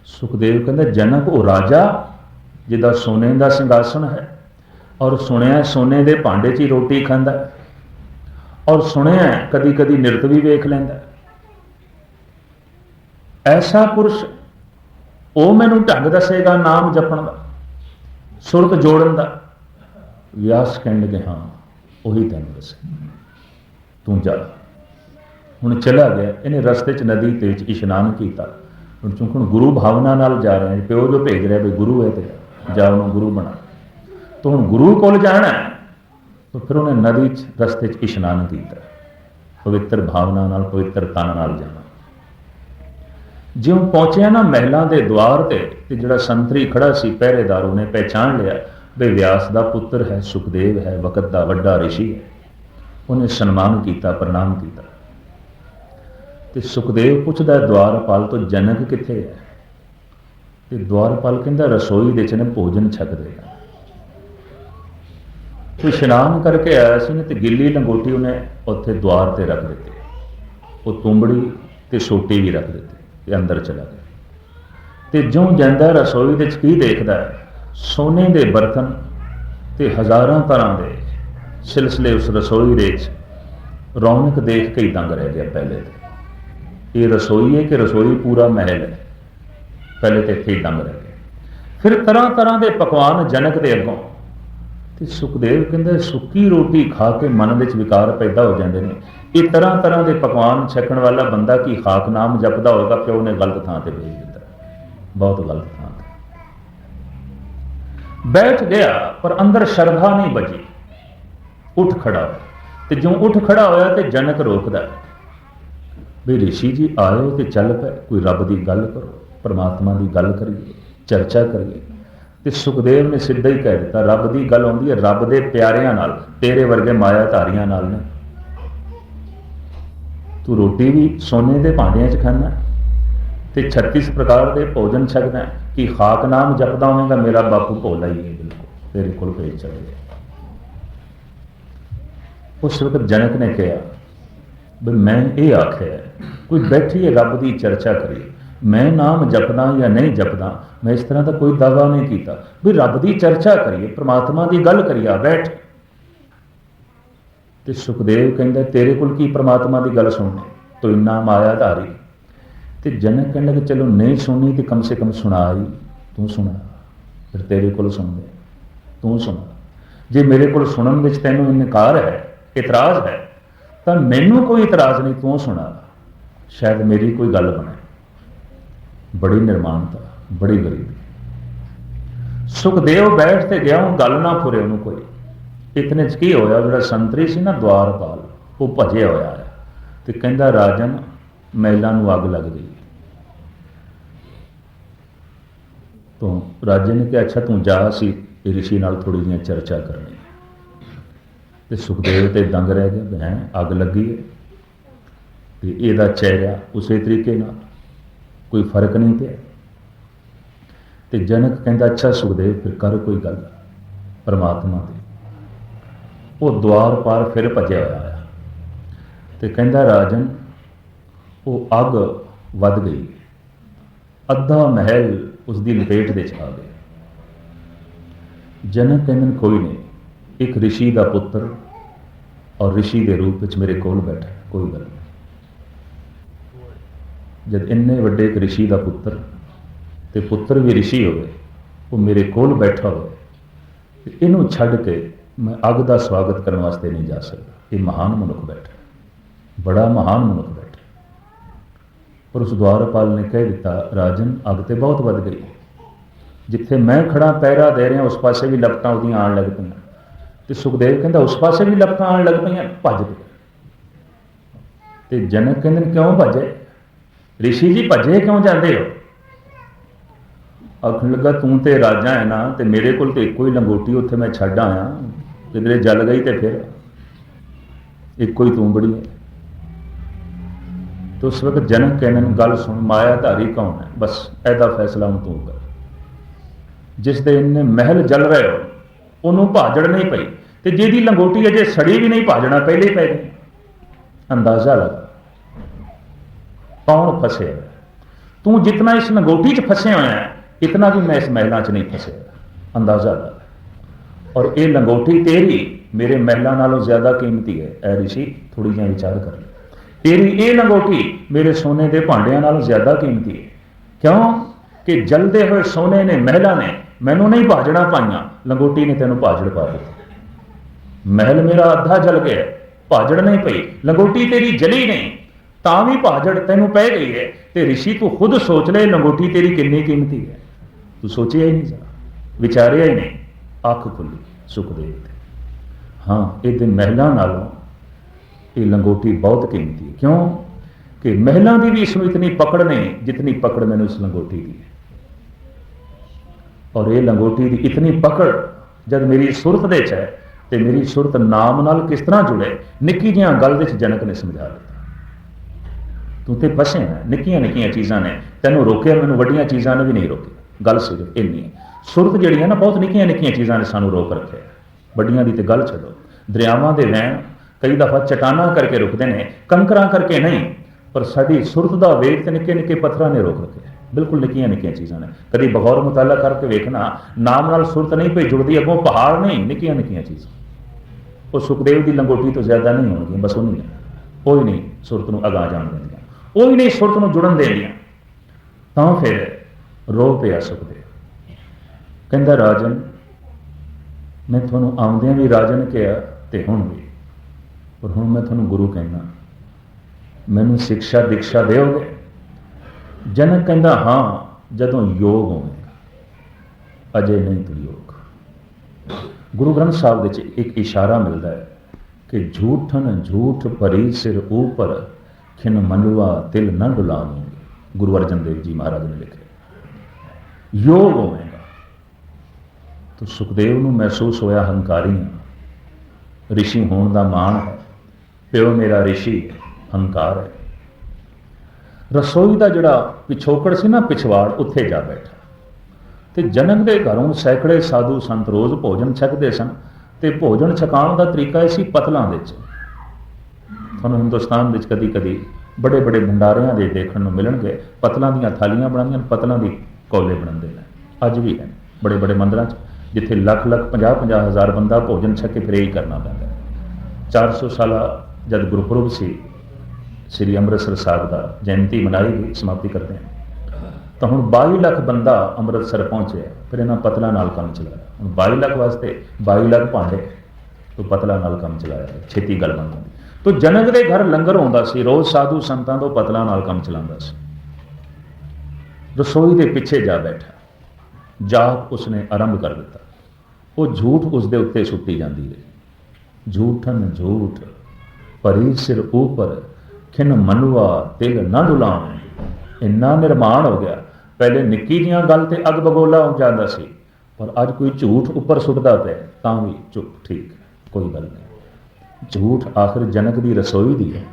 ਸੁਖਦੇਵ ਕਹਿੰਦਾ, ਜਨਕ ਉਹ ਰਾਜਾ ਜਿਹਦਾ ਸੋਨੇ ਦਾ ਸਿੰਘਾਸਣ ਹੈ ਔਰ ਸੁਣਿਆ ਸੋਨੇ ਦੇ ਭਾਂਡੇ 'ਚ ਹੀ ਰੋਟੀ ਖਾਂਦਾ ਔਰ ਸੁਣਿਆ ਕਦੀ ਕਦੀ ਨਿਰਤ ਵੀ ਵੇਖ ਲੈਂਦਾ ਐਸਾ ਪੁਰਸ਼ ਉਹ ਮੈਨੂੰ ਢੰਗ ਦੱਸੇਗਾ, ਨਾਮ ਜਪਣ ਦਾ, ਸੁਰਤ ਜੋੜਨ ਦਾ। ਵਿਆਸ ਕਹਿੰਦੇ ਹਾਂ, ਉਹੀ ਤੈਨੂੰ ਦੱਸੇ। ਤੂੰ ਜਾ। ਹੁਣ ਚਲਾ ਗਿਆ, ਇਹਨੇ ਰਸਤੇ 'ਚ ਨਦੀ ਤੇ ਵਿੱਚ ਇਸ਼ਨਾਨ ਕੀਤਾ। ਹੁਣ ਚੁੰਕਣ ਗੁਰੂ ਭਾਵਨਾ ਨਾਲ ਜਾ ਰਹੇ ਪਿਓ ਜੋ ਭੇਜ ਰਿਹਾ ਵੀ ਗੁਰੂ ਹੈ ਤੇ ਜਾ ਉਹਨੂੰ ਗੁਰੂ ਬਣਾ। ਤੂੰ ਹੁਣ ਗੁਰੂ ਕੋਲ ਜਾਣਾ ਤਾਂ ਫਿਰ ਉਹਨੇ ਨਦੀ 'ਚ ਰਸਤੇ 'ਚ ਇਸ਼ਨਾਨ ਕੀਤਾ। ਪਵਿੱਤਰ ਭਾਵਨਾ ਨਾਲ, ਪਵਿੱਤਰ ਤਨ ਨਾਲ ਜਾਣਾ। ਜਿਉਂ ਪਹੁੰਚਿਆ ਨਾ ਮਹਿਲਾ ਦੇ ਦੁਆਰ ਤੇ ਤੇ ਜਿਹੜਾ ਸੰਤਰੀ ਖੜਾ ਸੀ, ਪਹਿਰੇਦਾਰ ਉਹਨੇ ਪਹਿਚਾਨ ਲਿਆ ਵੀ ਵਿਆਸ ਦਾ ਪੁੱਤਰ ਹੈ, ਸੁਖਦੇਵ ਹੈ, ਵਕਤ ਦਾ ਵੱਡਾ ਰਿਸ਼ੀ ਹੈ। ਉਹਨੇ ਸਨਮਾਨ ਕੀਤਾ, ਪ੍ਰਣਾਮ ਕੀਤਾ। ਤੇ ਸੁਖਦੇਵ ਪੁੱਛਦਾ ਹੈ ਦੁਆਰਪਾਲ ਤੋਂ ਜਨਕ ਕਿੱਥੇ ਹੈ? ਤੇ ਦੁਆਰਪਾਲ ਕਹਿੰਦਾ, ਰਸੋਈ ਦੇ ਚ ਨੇ ਭੋਜਨ ਛਕਦੇ ਆ ਤੇ ਇਸ਼ਨਾਨ ਕਰਕੇ ਆਇਆ ਸੀ ਨੇ ਤੇ ਗਿੱਲੀ ਲੰਗੋਟੀ ਉਹਨੇ ਉੱਥੇ ਦੁਆਰ ਤੇ ਰੱਖ ਦਿੱਤੀ। ਉਹ ਤੁੰਬੜੀ ਤੇ ਸੋਟੀ ਵੀ ਰੱਖ ਦਿੱਤੀ ਤੇ ਅੰਦਰ ਚਲਾ ਗਿਆ। ਤੇ ਜਿਉਂ ਜਾਂਦਾ ਰਸੋਈ ਦੇ ਵਿੱਚ ਕੀ ਦੇਖਦਾ ਸੋਨੇ ਦੇ ਬਰਤਨ ਤੇ ਹਜ਼ਾਰਾਂ ਤਰ੍ਹਾਂ ਦੇ ਸਿਲਸਿਲੇ ਉਸ ਰਸੋਈ ਦੇ ਵਿੱਚ। ਰੌਣਕ ਦੇਖ ਕੇ ਹੀ ਦੰਗ ਰਹਿ ਗਿਆ ਪਹਿਲੇ ਤੇ। ਇਹ ਰਸੋਈ ਹੈ ਕਿ ਰਸੋਈ ਪੂਰਾ ਮਹਿਲ ਹੈ। ਪਹਿਲੇ ਤੇ ਇੱਥੇ ਹੀ ਦੰਗ ਰਹਿ ਗਿਆ। ਫਿਰ ਤਰ੍ਹਾਂ ਤਰ੍ਹਾਂ ਦੇ ਪਕਵਾਨ ਜਨਕ ਦੇ ਅੱਗੋਂ ਤੇ ਸੁਖਦੇਵ ਕਹਿੰਦਾ, ਸੁੱਕੀ ਰੋਟੀ ਖਾ ਕੇ ਮਨ ਵਿੱਚ ਵਿਕਾਰ ਪੈਦਾ ਹੋ ਜਾਂਦੇ ਨੇ। ਇਹ ਤਰ੍ਹਾਂ ਤਰ੍ਹਾਂ ਦੇ ਪਕਵਾਨ ਛਕਣ ਵਾਲਾ ਬੰਦਾ ਕੀ ਖਾਕ ਨਾਮ ਜਪਦਾ ਹੋਏਗਾ ਪਿਓ ਨੇ ਗਲਤ ਥਾਂ ਤੇ ਭੇਜ ਦਿੱਤਾ। ਬਹੁਤ ਗਲਤ ਥਾਂ ਤੇ। ਬੈਠ ਗਿਆ, ਪਰ ਅੰਦਰ ਸ਼ਰਧਾ ਨਹੀਂ ਬਚੀ। ਉੱਠ ਖੜਾ ਹੋਇਆ। ਤੇ ਜਿਉਂ ਉੱਠ ਖੜਾ ਹੋਇਆ ਤੇ ਜਨਕ ਰੋਕਦਾ ਵੀ ਰਿਸ਼ੀ ਜੀ ਆਇਓ ਤੇ ਚੱਲ ਪਏ। ਕੋਈ ਰੱਬ ਦੀ ਗੱਲ ਕਰੋ, ਪਰਮਾਤਮਾ ਦੀ ਗੱਲ ਕਰੀਏ, ਚਰਚਾ ਕਰੀਏ। ਤੇ ਸੁਖਦੇਵ ਨੇ ਸਿੱਧਾ ਹੀ ਕਹਿ ਦਿੱਤਾ, ਰੱਬ ਦੀ ਗੱਲ ਆਉਂਦੀ ਹੈ, ਰੱਬ ਦੇ ਪਿਆਰਿਆਂ ਨਾਲ, ਤੇਰੇ ਵਰਗੇ ਮਾਇਆ ਧਾਰੀਆਂ ਨਾਲ ਨੇ ਤੂੰ ਰੋਟੀ ਵੀ ਸੋਨੇ ਦੇ ਭਾਂਡਿਆਂ 'ਚ ਖਾਂਦਾ ਤੇ 36 ਪ੍ਰਕਾਰ ਦੇ ਭੋਜਨ ਛਕਦਾ ਕਿ ਖਾਕ ਨਾਮ ਜਪਦਾ ਹੋਵੇਗਾ, ਮੇਰਾ ਬਾਪੂ ਭੋਲਾ ਹੀ ਹੈ ਬਿਲਕੁਲ, ਤੇਰੇ ਕੋਲ ਭੇਜ ਚਲੇ ਉਸ ਵਕਤ ਜਨਕ ਨੇ ਕਿਹਾ ਵੀ ਮੈਂ ਇਹ ਆਖਿਆ ਕੋਈ ਬੈਠੀਏ, ਰੱਬ ਦੀ ਚਰਚਾ ਕਰੀਏ। ਮੈਂ ਨਾਮ ਜਪਦਾ ਜਾਂ ਨਹੀਂ ਜਪਦਾ, ਮੈਂ ਇਸ ਤਰ੍ਹਾਂ ਦਾ ਕੋਈ ਦਾਵਾ ਨਹੀਂ ਕੀਤਾ। ਵੀ ਰੱਬ ਦੀ ਚਰਚਾ ਕਰੀਏ, ਪ੍ਰਮਾਤਮਾ ਦੀ ਗੱਲ ਕਰੀਏ ਬੈਠ। ਤੇ ਸੁਖਦੇਵ ਕਹਿੰਦਾ, ਤੇਰੇ ਕੋਲ ਕੀ ਪ੍ਰਮਾਤਮਾ ਦੀ ਗੱਲ ਸੁਣਨੀ? ਤੂੰ ਇੰਨਾ ਮਾਇਆ ਧਾਰੀ ਤੇ ਜਨਕ ਕਹਿੰਦਾ ਕਿ ਚਲੋ ਨਹੀਂ ਸੁਣੀ ਤੇ ਕਮ ਸੇ ਕਮ ਸੁਣਾ ਹੀ ਤੂੰ ਸੁਣਾ। ਫਿਰ ਤੇਰੇ ਕੋਲ ਸੁਣਦੇ। ਤੂੰ ਸੁਣ। ਜੇ ਮੇਰੇ ਕੋਲ ਸੁਣਨ ਵਿੱਚ ਤੈਨੂੰ ਇਨਕਾਰ ਹੈ, ਇਤਰਾਜ਼ ਹੈ, ਤਾਂ ਮੈਨੂੰ ਕੋਈ ਇਤਰਾਜ਼ ਨਹੀਂ, ਤੂੰ ਸੁਣਾ। ਸ਼ਾਇਦ ਮੇਰੀ ਕੋਈ ਗੱਲ ਬਣੇ। ਬੜੀ ਨਿਰਮਾਨਤਾ, ਬੜੀ ਗਰੀਬੀ। ਸੁਖਦੇਵ ਬੈਠ ਤੇ ਗਿਆ ਉਹ ਗੱਲ ਨਾ ਫੁਰੇ ਉਹਨੂੰ ਕੋਈ। ਇਤਨੇ ਚ ਕੀ ਹੋਇਆ, ਜਿਹੜਾ ਸੰਤਰੀ ਸੀ ਨਾ ਦਵਾਰਪਾਲ ਉਹ ਭਜਿਆ ਹੋਇਆ ਹੈ ਤੇ ਕਹਿੰਦਾ, ਰਾਜਨ, ਮਹਿਲਾਂ ਨੂੰ ਅੱਗ ਲੱਗ ਗਈ। ਤੋਂ ਰਾਜੇ ਨੇ ਕਿਹਾ, ਅੱਛਾ, ਤੂੰ ਜਾ ਸੀ, ਰਿਸ਼ੀ ਨਾਲ ਥੋੜੀ ਜਿਹੀ ਚਰਚਾ ਕਰਨੀ। ਤੇ ਸੁਖਦੇਵ ਤੇ ਦੰਗ ਰਹਿ ਗਏ, ਵੀ ਹੈਂ, ਅੱਗ ਲੱਗੀ ਹੈ ਤੇ ਇਹਦਾ ਚਿਹਰਾ ਉਸੇ ਤਰੀਕੇ ਨਾਲ। ਕੋਈ ਫ਼ਰਕ ਨਹੀਂ ਪਿਆ। ਤੇ ਜਨਕ ਕਹਿੰਦਾ, ਅੱਛਾ ਸੁਖਦੇਵ, ਫਿਰ ਕਰ ਕੋਈ ਗੱਲ ਪਰਮਾਤਮਾ ਦੀ ਉਹ ਦਵਾਰ ਪਾਰ ਫਿਰ ਭੱਜਿਆ ਹੋਇਆ ਆ ਤੇ ਕਹਿੰਦਾ, ਰਾਜਨ, ਉਹ ਅੱਗ ਵੱਧ ਗਈ। ਅੱਧਾ ਮਹਿਲ ਉਸ ਦੀ ਲਪੇਟ ਦੇ ਚ ਆ ਗਿਆ। ਜਨਕ ਕਹਿੰਦੇ ਨੇ ਕੋਈ ਨਹੀਂ, ਇੱਕ ਰਿਸ਼ੀ ਦਾ ਪੁੱਤਰ ਔਰ ਰਿਸ਼ੀ ਦੇ ਰੂਪ ਵਿੱਚ ਮੇਰੇ ਕੋਲ ਬੈਠਾ। ਕੋਈ ਗੱਲ ਨਹੀਂ ਜਦ ਇੰਨੇ ਵੱਡੇ ਇੱਕ ਰਿਸ਼ੀ ਦਾ ਪੁੱਤਰ ਤੇ ਪੁੱਤਰ ਵੀ ਰਿਸ਼ੀ ਹੋਵੇ, ਉਹ ਮੇਰੇ ਕੋਲ ਬੈਠਾ ਹੋਵੇ, ਤੇ ਇਹਨੂੰ ਛੱਡ ਕੇ ਮੈਂ ਅੱਗ ਦਾ ਸਵਾਗਤ ਕਰਨ ਵਾਸਤੇ ਨਹੀਂ ਜਾ ਸਕਦਾ। ਇਹ ਮਹਾਨ ਮਨੁੱਖ ਬੈਠਾ ਬੜਾ ਮਹਾਨ ਮਨੁੱਖ ਬੈਠਾ ਪਰ ਉਸ ਦਵਾਰਪਾਲ ਨੇ ਕਹਿ ਦਿੱਤਾ, ਰਾਜਨ, ਅੱਗ ਤੇ ਬਹੁਤ ਵੱਧ ਗਈ ਜਿੱਥੇ ਮੈਂ ਖੜਾ ਪਹਿਰਾ ਦੇ ਰਿਹਾ, ਉਸ ਪਾਸੇ ਵੀ ਲਪਟਾਂ ਉਹਦੀਆਂ ਆਉਣ ਲੱਗ ਪਈਆਂ। ਤੇ ਸੁਖਦੇਵ ਕਹਿੰਦਾ, ਉਸ ਪਾਸੇ ਵੀ ਲਪਟਾਂ ਆਉਣ ਲੱਗ ਪਈਆਂ, ਭੱਜ ਪਏ ਤੇ ਜਨਕ ਕਹਿੰਦੇ ਨੇ, ਕਿਉਂ ਭੱਜੇ? ਰਿਸ਼ੀ ਜੀ ਭੱਜੇ ਕਿਉਂ ਜਾਂਦੇ ਹੋ? ਆਖਣ ਲੱਗਾ, ਤੂੰ ਤੇ ਰਾਜਾ ਹੈ ਨਾ, ਤੇ ਮੇਰੇ ਕੋਲ ਤੇ ਇੱਕੋ ਹੀ ਲੰਗੋਟੀ ਉੱਥੇ ਮੈਂ ਛੱਡ ਆਇਆ। ਕਿਧਰੇ ਜਲ ਗਈ ਤੇ ਫਿਰ ਇੱਕੋ ਹੀ ਤੂੰ ਬੜੀ ਹੈ। ਤੇ ਉਸ ਵਕਤ ਜਨਕ ਕਹਿੰਦੇ ਗੱਲ ਸੁਣ ਮਾਇਆ ਧਾਰੀ ਕੌਣ ਹੈ? ਬਸ ਇਹਦਾ ਫੈਸਲਾ ਹੁਣ ਤੂੰ ਕਰ। ਜਿਸ ਦੇ ਇੰਨੇ ਮਹਿਲ ਜਲ ਰਹੇ ਹੋ, ਉਹਨੂੰ ਭਾਜੜ ਨਹੀਂ ਪਈ। ਤੇ ਜਿਹਦੀ ਲੰਗੋਟੀ ਅਜੇ ਸੜੀ ਵੀ ਨਹੀਂ, ਭਾਜਣਾ ਪਹਿਲੇ ਹੀ ਪੈ ਗਈ। ਅੰਦਾਜ਼ਾ ਲਗਾ ਕੌਣ ਫਸਿਆ ਹੈ? ਤੂੰ ਜਿਤਨਾ ਇਸ ਲੰਗੋਟੀ 'ਚ ਫਸਿਆ ਹੋਇਆ ਹੈ, ਇਤਨਾ ਵੀ ਮੈਂ ਇਸ ਮਹਿਲਾਂ 'ਚ ਨਹੀਂ ਫਸਿਆ। ਅੰਦਾਜ਼ਾ ਲਗਾ ਔਰ ਇਹ ਲੰਗੋਟੀ ਤੇਰੀ ਮੇਰੇ ਮਹਿਲਾਂ ਨਾਲੋਂ ਜ਼ਿਆਦਾ ਕੀਮਤੀ ਹੈ। ਐ ਰਿਸ਼ੀ ਥੋੜੀ ਜਿਹੀ ਵਿਚਾਰ ਕਰ। ਲੈ ਤੇਰੀ ਇਹ ਲੰਗੋਟੀ ਮੇਰੇ ਸੋਨੇ ਦੇ ਭਾਂਡਿਆਂ ਨਾਲੋਂ ਜ਼ਿਆਦਾ ਕੀਮਤੀ ਹੈ। ਕਿਉਂ? ਕਿ ਜਲਦੇ ਹੋਏ ਸੋਨੇ ਨੇ ਮਹਿਲਾਂ ਨੇ ਮੈਨੂੰ ਨਹੀਂ ਭਾਜਣਾ ਪਾਈਆਂ। ਲੰਗੋਟੀ ਨੇ ਤੈਨੂੰ ਭਾਜੜ ਪਾ ਦਿੱਤੀ। ਮਹਿਲ ਮੇਰਾ ਅੱਧਾ ਜਲ ਗਿਆ। ਭਾਜੜ ਨਹੀਂ ਪਈ। ਲੰਗੋਟੀ ਤੇਰੀ ਜਲੀ ਨਹੀਂ। ਤਾਂ ਵੀ ਭਾਜੜ ਤੈਨੂੰ ਪੈ ਗਈ ਹੈ ਤੇ ਰਿਸ਼ੀ ਤੂੰ ਖੁਦ ਸੋਚ ਲੈ ਲੰਗੋਟੀ ਤੇਰੀ ਕਿੰਨੀ ਕੀਮਤੀ ਹੈ। ਤੂੰ ਸੋਚਿਆ ਹੀ ਨਹੀਂ ਜਾ ਵਿਚਾਰਿਆ ਹੀ ਨਹੀਂ, ਅੱਖ ਖੁੱਲੀ, ਸੁਖਦੇਵ ਦੀ। ਹਾਂ ਇਹਦੇ ਮਹਿਲਾਂ ਨਾਲੋਂ ਇਹ ਲੰਗੋਟੀ ਬਹੁਤ ਕੀਮਤੀ ਹੈ। ਕਿਉਂ? ਕਿ ਮਹਿਲਾ ਦੀ ਵੀ ਇਸ ਨੂੰ ਇਤਨੀ ਪਕੜ ਨਹੀਂ ਜਿਤਨੀ ਪਕੜ ਮੈਨੂੰ ਇਸ ਲੰਗੋਟੀ ਦੀ ਹੈ। ਔਰ ਇਹ ਲੰਗੋਟੀ ਦੀ ਇਤਨੀ ਪਕੜ ਜਦ ਮੇਰੀ ਸੁਰਤ ਦੇ ਚ ਹੈ ਤੇ ਮੇਰੀ ਸੁਰਤ ਨਾਮ ਨਾਲ ਕਿਸ ਤਰ੍ਹਾਂ ਜੁੜੇ, ਨਿੱਕੀ ਜਿਹੀਆਂ ਗੱਲ ਵਿੱਚ ਜਨਕ ਨੇ ਸਮਝਾ ਦਿੱਤਾ। ਤੂੰ ਤੇ ਬਸੇ ਨਾ, ਨਿੱਕੀਆਂ ਨਿੱਕੀਆਂ ਚੀਜ਼ਾਂ ਨੇ। ਤੈਨੂੰ ਰੋਕਿਆ, ਮੈਨੂੰ ਵੱਡੀਆਂ ਚੀਜ਼ਾਂ ਨੇ ਵੀ ਨਹੀਂ ਰੋਕੀ ਗੱਲ ਸਿਰਫ ਇੰਨੀ ਹੈ। ਸੁਰਤ ਜਿਹੜੀ ਹੈ ਨਾ, ਬਹੁਤ ਨਿੱਕੀਆਂ ਨਿੱਕੀਆਂ ਚੀਜ਼ਾਂ ਨੇ ਸਾਨੂੰ ਰੋਕ ਰੱਖਿਆ। ਵੱਡੀਆਂ ਦੀ ਤੇ ਗੱਲ ਛੱਡੋ। ਦਰਿਆਵਾਂ ਦੇ ਵਹਿਣ ਕਈ ਦਫਾ ਚਟਾਨਾਂ ਕਰਕੇ ਰੁਕਦੇ ਨੇ, ਕੰਕਰਾਂ ਕਰਕੇ ਨਹੀਂ, ਪਰ ਸਾਡੀ ਸੁਰਤ ਦਾ ਵੇਗ ਤੇ ਨਿੱਕੇ ਨਿੱਕੇ ਪੱਥਰਾਂ ਨੇ ਰੋਕ ਰੱਖਿਆ। ਬਿਲਕੁਲ ਨਿੱਕੀਆਂ ਨਿੱਕੀਆਂ ਚੀਜ਼ਾਂ ਨੇ। ਕਦੀ ਬਗੌਰ ਮੁਤਾਲਾ ਕਰਕੇ ਵੇਖਣਾ, ਨਾਮ ਨਾਲ ਸੁਰਤ ਨਹੀਂ ਪਈ ਜੁੜਦੀ, ਅੱਗੋਂ ਪਹਾੜ ਨਹੀਂ, ਨਿੱਕੀਆਂ ਨਿੱਕੀਆਂ ਚੀਜ਼ਾਂ। ਉਹ ਸੁਖਦੇਵ ਦੀ ਲੰਗੋਟੀ ਤੋਂ ਜ਼ਿਆਦਾ ਨਹੀਂ ਹੋਣਗੀਆਂ, ਬਸ ਉਹਨੀ ਉਹ ਹੀ ਨਹੀਂ, ਸੁਰਤ ਨੂੰ ਅਗਾ ਜਾਣ ਦਿੰਦੀਆਂ ਉਹ ਹੀ ਨਹੀਂ ਸੁਰਤ ਨੂੰ ਜੁੜਨ ਦੇਣੀਆਂ ਤਾਂ ਫਿਰ ਰੋ ਪਿਆ ਸੁਖਦੇਵ ਕਹਿੰਦਾ, ਰਾਜਨ, ਮੈਂ ਤੁਹਾਨੂੰ ਆਉਂਦਿਆਂ ਵੀ ਰਾਜਨ ਕਿਹਾ ਤੇ ਹੁਣ ਵੀ। ਪਰ ਹੁਣ ਮੈਂ ਤੁਹਾਨੂੰ ਗੁਰੂ ਕਹਿਣਾ ਮੈਨੂੰ ਸਿੱਖਿਆ, ਦੀਕਸ਼ਾ ਦਿਓਗੇ? ਜਨਕ ਕਹਿੰਦਾ, ਹਾਂ, ਜਦੋਂ ਯੋਗ ਹੋਵੇਗਾ। ਅਜੇ ਨਹੀਂ ਤੂੰ ਯੋਗ। ਗੁਰੂ ਗ੍ਰੰਥ ਸਾਹਿਬ ਵਿੱਚ ਇੱਕ ਇਸ਼ਾਰਾ ਮਿਲਦਾ ਹੈ ਕਿ ਝੂਠਨ ਝੂਠ ਭਰੀ ਸਿਰ ਉਪਰ ਖਿਨ ਮਨੁਆ ਤਿਲ ਨ ਡੁਲਾਉਂਗੇ ਗੁਰੂ ਅਰਜਨ ਦੇਵ ਜੀ ਮਹਾਰਾਜ ਨੇ ਲਿਖਿਆ। ਯੋਗ ਹੋਵੇਗਾ। ਤਾਂ ਸੁਖਦੇਵ ਨੂੰ ਮਹਿਸੂਸ ਹੋਇਆ ਹੰਕਾਰੀ। ਰਿਸ਼ੀ ਹੋਣ ਦਾ ਮਾਣ ਹੈ। ਪਿਓ ਮੇਰਾ ਰਿਸ਼ੀ, ਹੰਕਾਰ ਹੈ। ਰਸੋਈ ਦਾ ਜਿਹੜਾ ਪਿਛੋਕੜ ਸੀ ਨਾ ਪਿਛਵਾੜ, ਉੱਥੇ ਜਾ ਬੈਠਾ। ਤੇ ਜਨਕ ਦੇ ਘਰੋਂ ਸੈਂਕੜੇ ਸਾਧੂ ਸੰਤ ਰੋਜ਼ ਭੋਜਨ ਛਕਦੇ ਸਨ। ਤੇ ਭੋਜਨ ਛਕਾਉਣ ਦਾ ਤਰੀਕਾ ਇਹ ਸੀ ਪਤਲਾਂ ਵਿੱਚ। ਤੁਹਾਨੂੰ ਹਿੰਦੁਸਤਾਨ ਵਿੱਚ ਕਦੀ-ਕਦੀ ਬੜੇ ਬੜੇ ਭੰਡਾਰਿਆਂ ਦੇ ਦੇਖਣ ਨੂੰ ਮਿਲਣਗੇ, ਪਤਲਾਂ ਦੀਆਂ ਥਾਲੀਆਂ ਬਣਾਉਂਦੀਆਂ, ਪਤਲਾਂ ਦੀ ਕੌਲੇ ਬਣਾਉਂਦੇ ਨੇ। ਅੱਜ ਵੀ ਹੈ। ਬੜੇ ਬੜੇ ਮੰਦਰਾਂ 'ਚ, ਜਿੱਥੇ ਲੱਖ ਲੱਖ 50 50 ਹਜ਼ਾਰ ਬੰਦਾ ਭੋਜਨ ਛਕ ਕੇ ਫਿਰ ਇਹੀ ਕਰਨਾ ਪੈਂਦਾ ਹੈ। 400 ਸਾਲਾ ਜਦ ਗੁਰਪੁਰਬ ਸੀ, ਸ੍ਰੀ ਅੰਮ੍ਰਿਤਸਰ ਸਾਹਿਬ ਦਾ ਜਯੰਤੀ ਮਨਾਈ ਗਈ, ਸਮਾਪਤੀ ਕਰਦੇ ਹਾਂ। ਤਾਂ ਹੁਣ 22 ਲੱਖ ਬੰਦਾ ਅੰਮ੍ਰਿਤਸਰ ਪਹੁੰਚਿਆ ਫਿਰ ਇਹਨਾਂ ਪਤਲਾ ਨਾਲ ਕੰਮ ਚਲਾਇਆ। ਹੁਣ 22 ਲੱਖ ਵਾਸਤੇ 22 ਲੱਖ ਭਾਂਡੇ ਤੋਂ ਪਤਲਾ ਨਾਲ ਕੰਮ ਚਲਾਇਆ ਛੇਤੀ ਗੱਲ ਬਣ ਜਾਂਦੀ ਤੋਂ ਜਨਕ ਦੇ ਘਰ ਲੰਗਰ ਹੁੰਦਾ ਸੀ, ਰੋਜ਼ ਸਾਧੂ ਸੰਤਾਂ ਤੋਂ ਪਤਲਾ ਨਾਲ ਕੰਮ ਚਲਾਉਂਦਾ ਸੀ। ਰਸੋਈ ਦੇ ਪਿੱਛੇ ਜਾ ਬੈਠਾ। ਜਾਪ ਉਸਨੇ ਆਰੰਭ ਕਰ ਦਿੱਤਾ। ਉਹ ਝੂਠ ਉਸ ਦੇ ਉੱਤੇ ਸੁੱਟੀ ਜਾਂਦੀ ਰਹੀ। ਝੂਠਨ ਝੂਠ ਪਰੀ ਸਿਰ ਉਪਰ, ਖਿਨ ਮਨਵਾ ਤਿਲ ਨਾ ਡੁਲਾਉਂ ਇੰਨਾ ਨਿਰਮਾਣ ਹੋ ਗਿਆ। ਪਹਿਲੇ ਨਿੱਕੀ ਜੀਆਂ ਗੱਲ ਤੇ ਅਗ ਬਗੋਲਾ ਹੋ ਜਾਂਦਾ ਸੀ। ਪਰ ਅੱਜ ਕੋਈ ਝੂਠ ਉੱਪਰ ਸੁੱਟਦਾ ਪਿਆ, ਤਾਂ ਵੀ ਚੁੱਪ ਠੀਕ, ਕੋਈ ਗੱਲ ਨਹੀਂ। ਝੂਠ ਆਖਰ ਜਨਕ ਦੀ ਰਸੋਈ ਦੀ ਹੈ।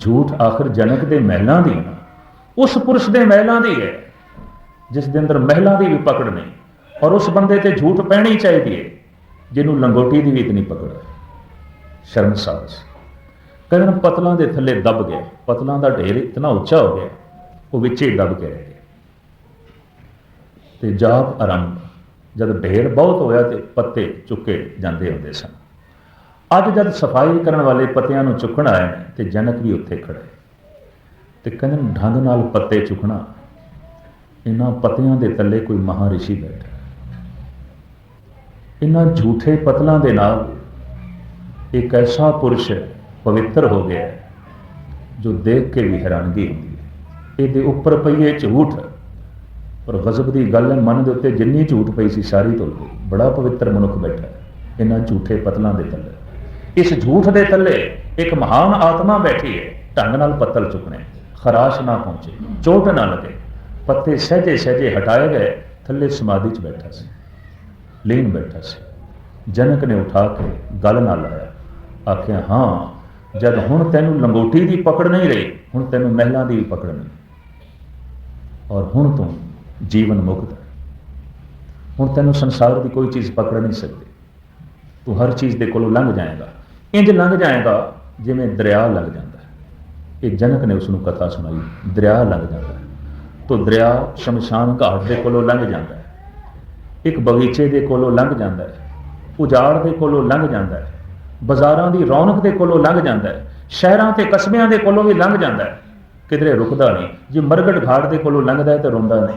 ਝੂਠ ਆਖਰ ਜਨਕ ਦੇ ਮਹਿਲਾਂ ਦੀ ਉਸ ਪੁਰਸ਼ ਦੇ ਮਹਿਲਾਂ ਦੀ ਹੈ, ਜਿਸ ਦੇ ਅੰਦਰ ਮਹਿਲਾਂ ਦੀ ਵੀ ਪਕੜ ਨਹੀਂ ਔਰ ਉਸ ਬੰਦੇ ਤੇ ਝੂਠ ਪੈਣੀ ਚਾਹੀਦੀ ਹੈ, ਜਿਹਨੂੰ ਲੰਗੋਟੀ ਦੀ ਵੀ ਇਤਨੀ ਪਕੜ ਹੈ। ਸ਼ਰਮਸਾਰ ਸੀ ਕਹਿੰਦੇ ਪਤਲਾਂ ਦੇ ਥੱਲੇ ਦਬ ਗਿਆ, ਪਤਲਾਂ ਦਾ ਢੇਰ ਇਤਨਾ ਉੱਚਾ ਹੋ ਗਿਆ, ਉਹ ਵਿੱਚ ਹੀ ਦਬ ਕੇ ਰਹਿ ਗਿਆ। ਤੇ ਜਾਪ ਆਰੰਭ। ਜਦ ਢੇਰ ਬਹੁਤ ਹੋਇਆ ਤੇ ਪੱਤੇ ਚੁੱਕੇ ਜਾਂਦੇ ਹੁੰਦੇ ਸਨ। ਅੱਜ ਜਦ ਸਫ਼ਾਈ ਕਰਨ ਵਾਲੇ ਪੱਤਿਆਂ ਨੂੰ ਚੁੱਕਣ ਆਏ ਨੇ ਤੇ ਜਨਕ ਵੀ ਉੱਥੇ ਖੜੇ। ਤੇ ਕਹਿੰਦੇ ਢੰਗ ਨਾਲ ਪੱਤੇ ਚੁੱਕਣਾ। ਇਹਨਾਂ ਪੱਤਿਆਂ ਦੇ ਥੱਲੇ ਕੋਈ ਮਹਾਰਿਸ਼ੀ ਬੈਠਾ। ਇਹਨਾਂ ਝੂਠੇ ਪਤਲਾਂ ਦੇ ਨਾਲ ਇੱਕ ਐਸਾ ਪੁਰਸ਼ ਪਵਿੱਤਰ ਹੋ ਗਿਆ ਜੋ ਦੇਖ ਕੇ ਵੀ ਹੈਰਾਨਗੀ ਹੁੰਦੀ ਹੈ। ਇਹਦੇ ਉੱਪਰ ਪਈ ਹੈ ਝੂਠ। ਪਰ ਗਜ਼ਬ ਦੀ ਗੱਲ ਹੈ, ਮਨ ਦੇ ਉੱਤੇ ਜਿੰਨੀ ਝੂਠ ਪਈ ਸੀ, ਸਾਰੀ ਧੁੱਲ ਗਈ। ਬੜਾ ਪਵਿੱਤਰ ਮਨੁੱਖ ਬੈਠਾ। ਇਹਨਾਂ ਝੂਠੇ ਪਤਲਾਂ ਦੇ ਥੱਲੇ ਇਸ ਝੂਠ ਦੇ ਥੱਲੇ ਇੱਕ ਮਹਾਨ ਆਤਮਾ ਬੈਠੀ ਹੈ, ਢੰਗ ਨਾਲ ਪੱਤਲ ਚੁੱਕਣੇ, ਖਰਾਸ਼ ਨਾ ਪਹੁੰਚੇ, ਚੋਟ ਨਾ ਲੱਗੇ। ਪੱਤੇ ਸਹਜੇ ਸਹਜੇ ਹਟਾਏ ਗਏ, ਥੱਲੇ ਸਮਾਧੀ 'ਚ ਬੈਠਾ ਸੀ। ਲੀਨ ਬੈਠਾ ਸੀ। ਜਨਕ ਨੇ ਉਠਾ ਕੇ ਗੱਲ ਨਾਲ ਲਾਇਆ। ਆਖਿਆ, ਹਾਂ, ਜਦ ਹੁਣ ਤੈਨੂੰ ਲੰਗੋਟੀ ਦੀ ਪਕੜ ਨਹੀਂ ਰਹੀ, ਹੁਣ ਤੈਨੂੰ ਮਹਿਲਾਂ ਦੀ ਪਕੜ ਨਹੀਂ। ਔਰ ਹੁਣ ਤੂੰ ਜੀਵਨ ਮੁਕਤ ਹੁਣ ਤੈਨੂੰ ਸੰਸਾਰ ਦੀ ਕੋਈ ਚੀਜ਼ ਪਕੜ ਨਹੀਂ ਸਕਦੀ। ਤੂੰ ਹਰ ਚੀਜ਼ ਦੇ ਕੋਲੋਂ ਲੰਘ ਜਾਏਗਾ। ਇੰਜ ਲੰਘ ਜਾਏਗਾ ਜਿਵੇਂ ਦਰਿਆ ਲੰਘ ਜਾਂਦਾ ਇਹ ਜਨਕ ਨੇ ਉਸ ਨੂੰ ਕਥਾ ਸੁਣਾਈ, ਦਰਿਆ ਲੰਘ ਜਾਂਦਾ ਹੈ। ਤੋ ਦਰਿਆ ਸ਼ਮਸ਼ਾਨ ਘਾਟ ਦੇ ਕੋਲੋਂ ਲੰਘ ਜਾਂਦਾ ਹੈ। ਇੱਕ ਬਗੀਚੇ ਦੇ ਕੋਲੋਂ ਲੰਘ ਜਾਂਦਾ ਹੈ। ਉਜਾੜ ਦੇ ਕੋਲੋਂ ਲੰਘ ਜਾਂਦਾ ਹੈ। ਬਾਜ਼ਾਰਾਂ ਦੀ ਰੌਣਕ ਦੇ ਕੋਲੋਂ ਲੰਘ ਜਾਂਦਾ ਹੈ। ਸ਼ਹਿਰਾਂ ਤੇ ਕਸਬਿਆਂ ਦੇ ਕੋਲੋਂ ਵੀ ਲੰਘ ਜਾਂਦਾ ਹੈ। ਕਿਧਰੇ ਰੁਕਦਾ ਨਹੀਂ। ਜੇ ਮਰਗੜ ਘਾਟ ਦੇ ਕੋਲੋਂ ਲੰਘਦਾ ਹੈ ਤੇ ਰੋਂਦਾ ਨਹੀਂ।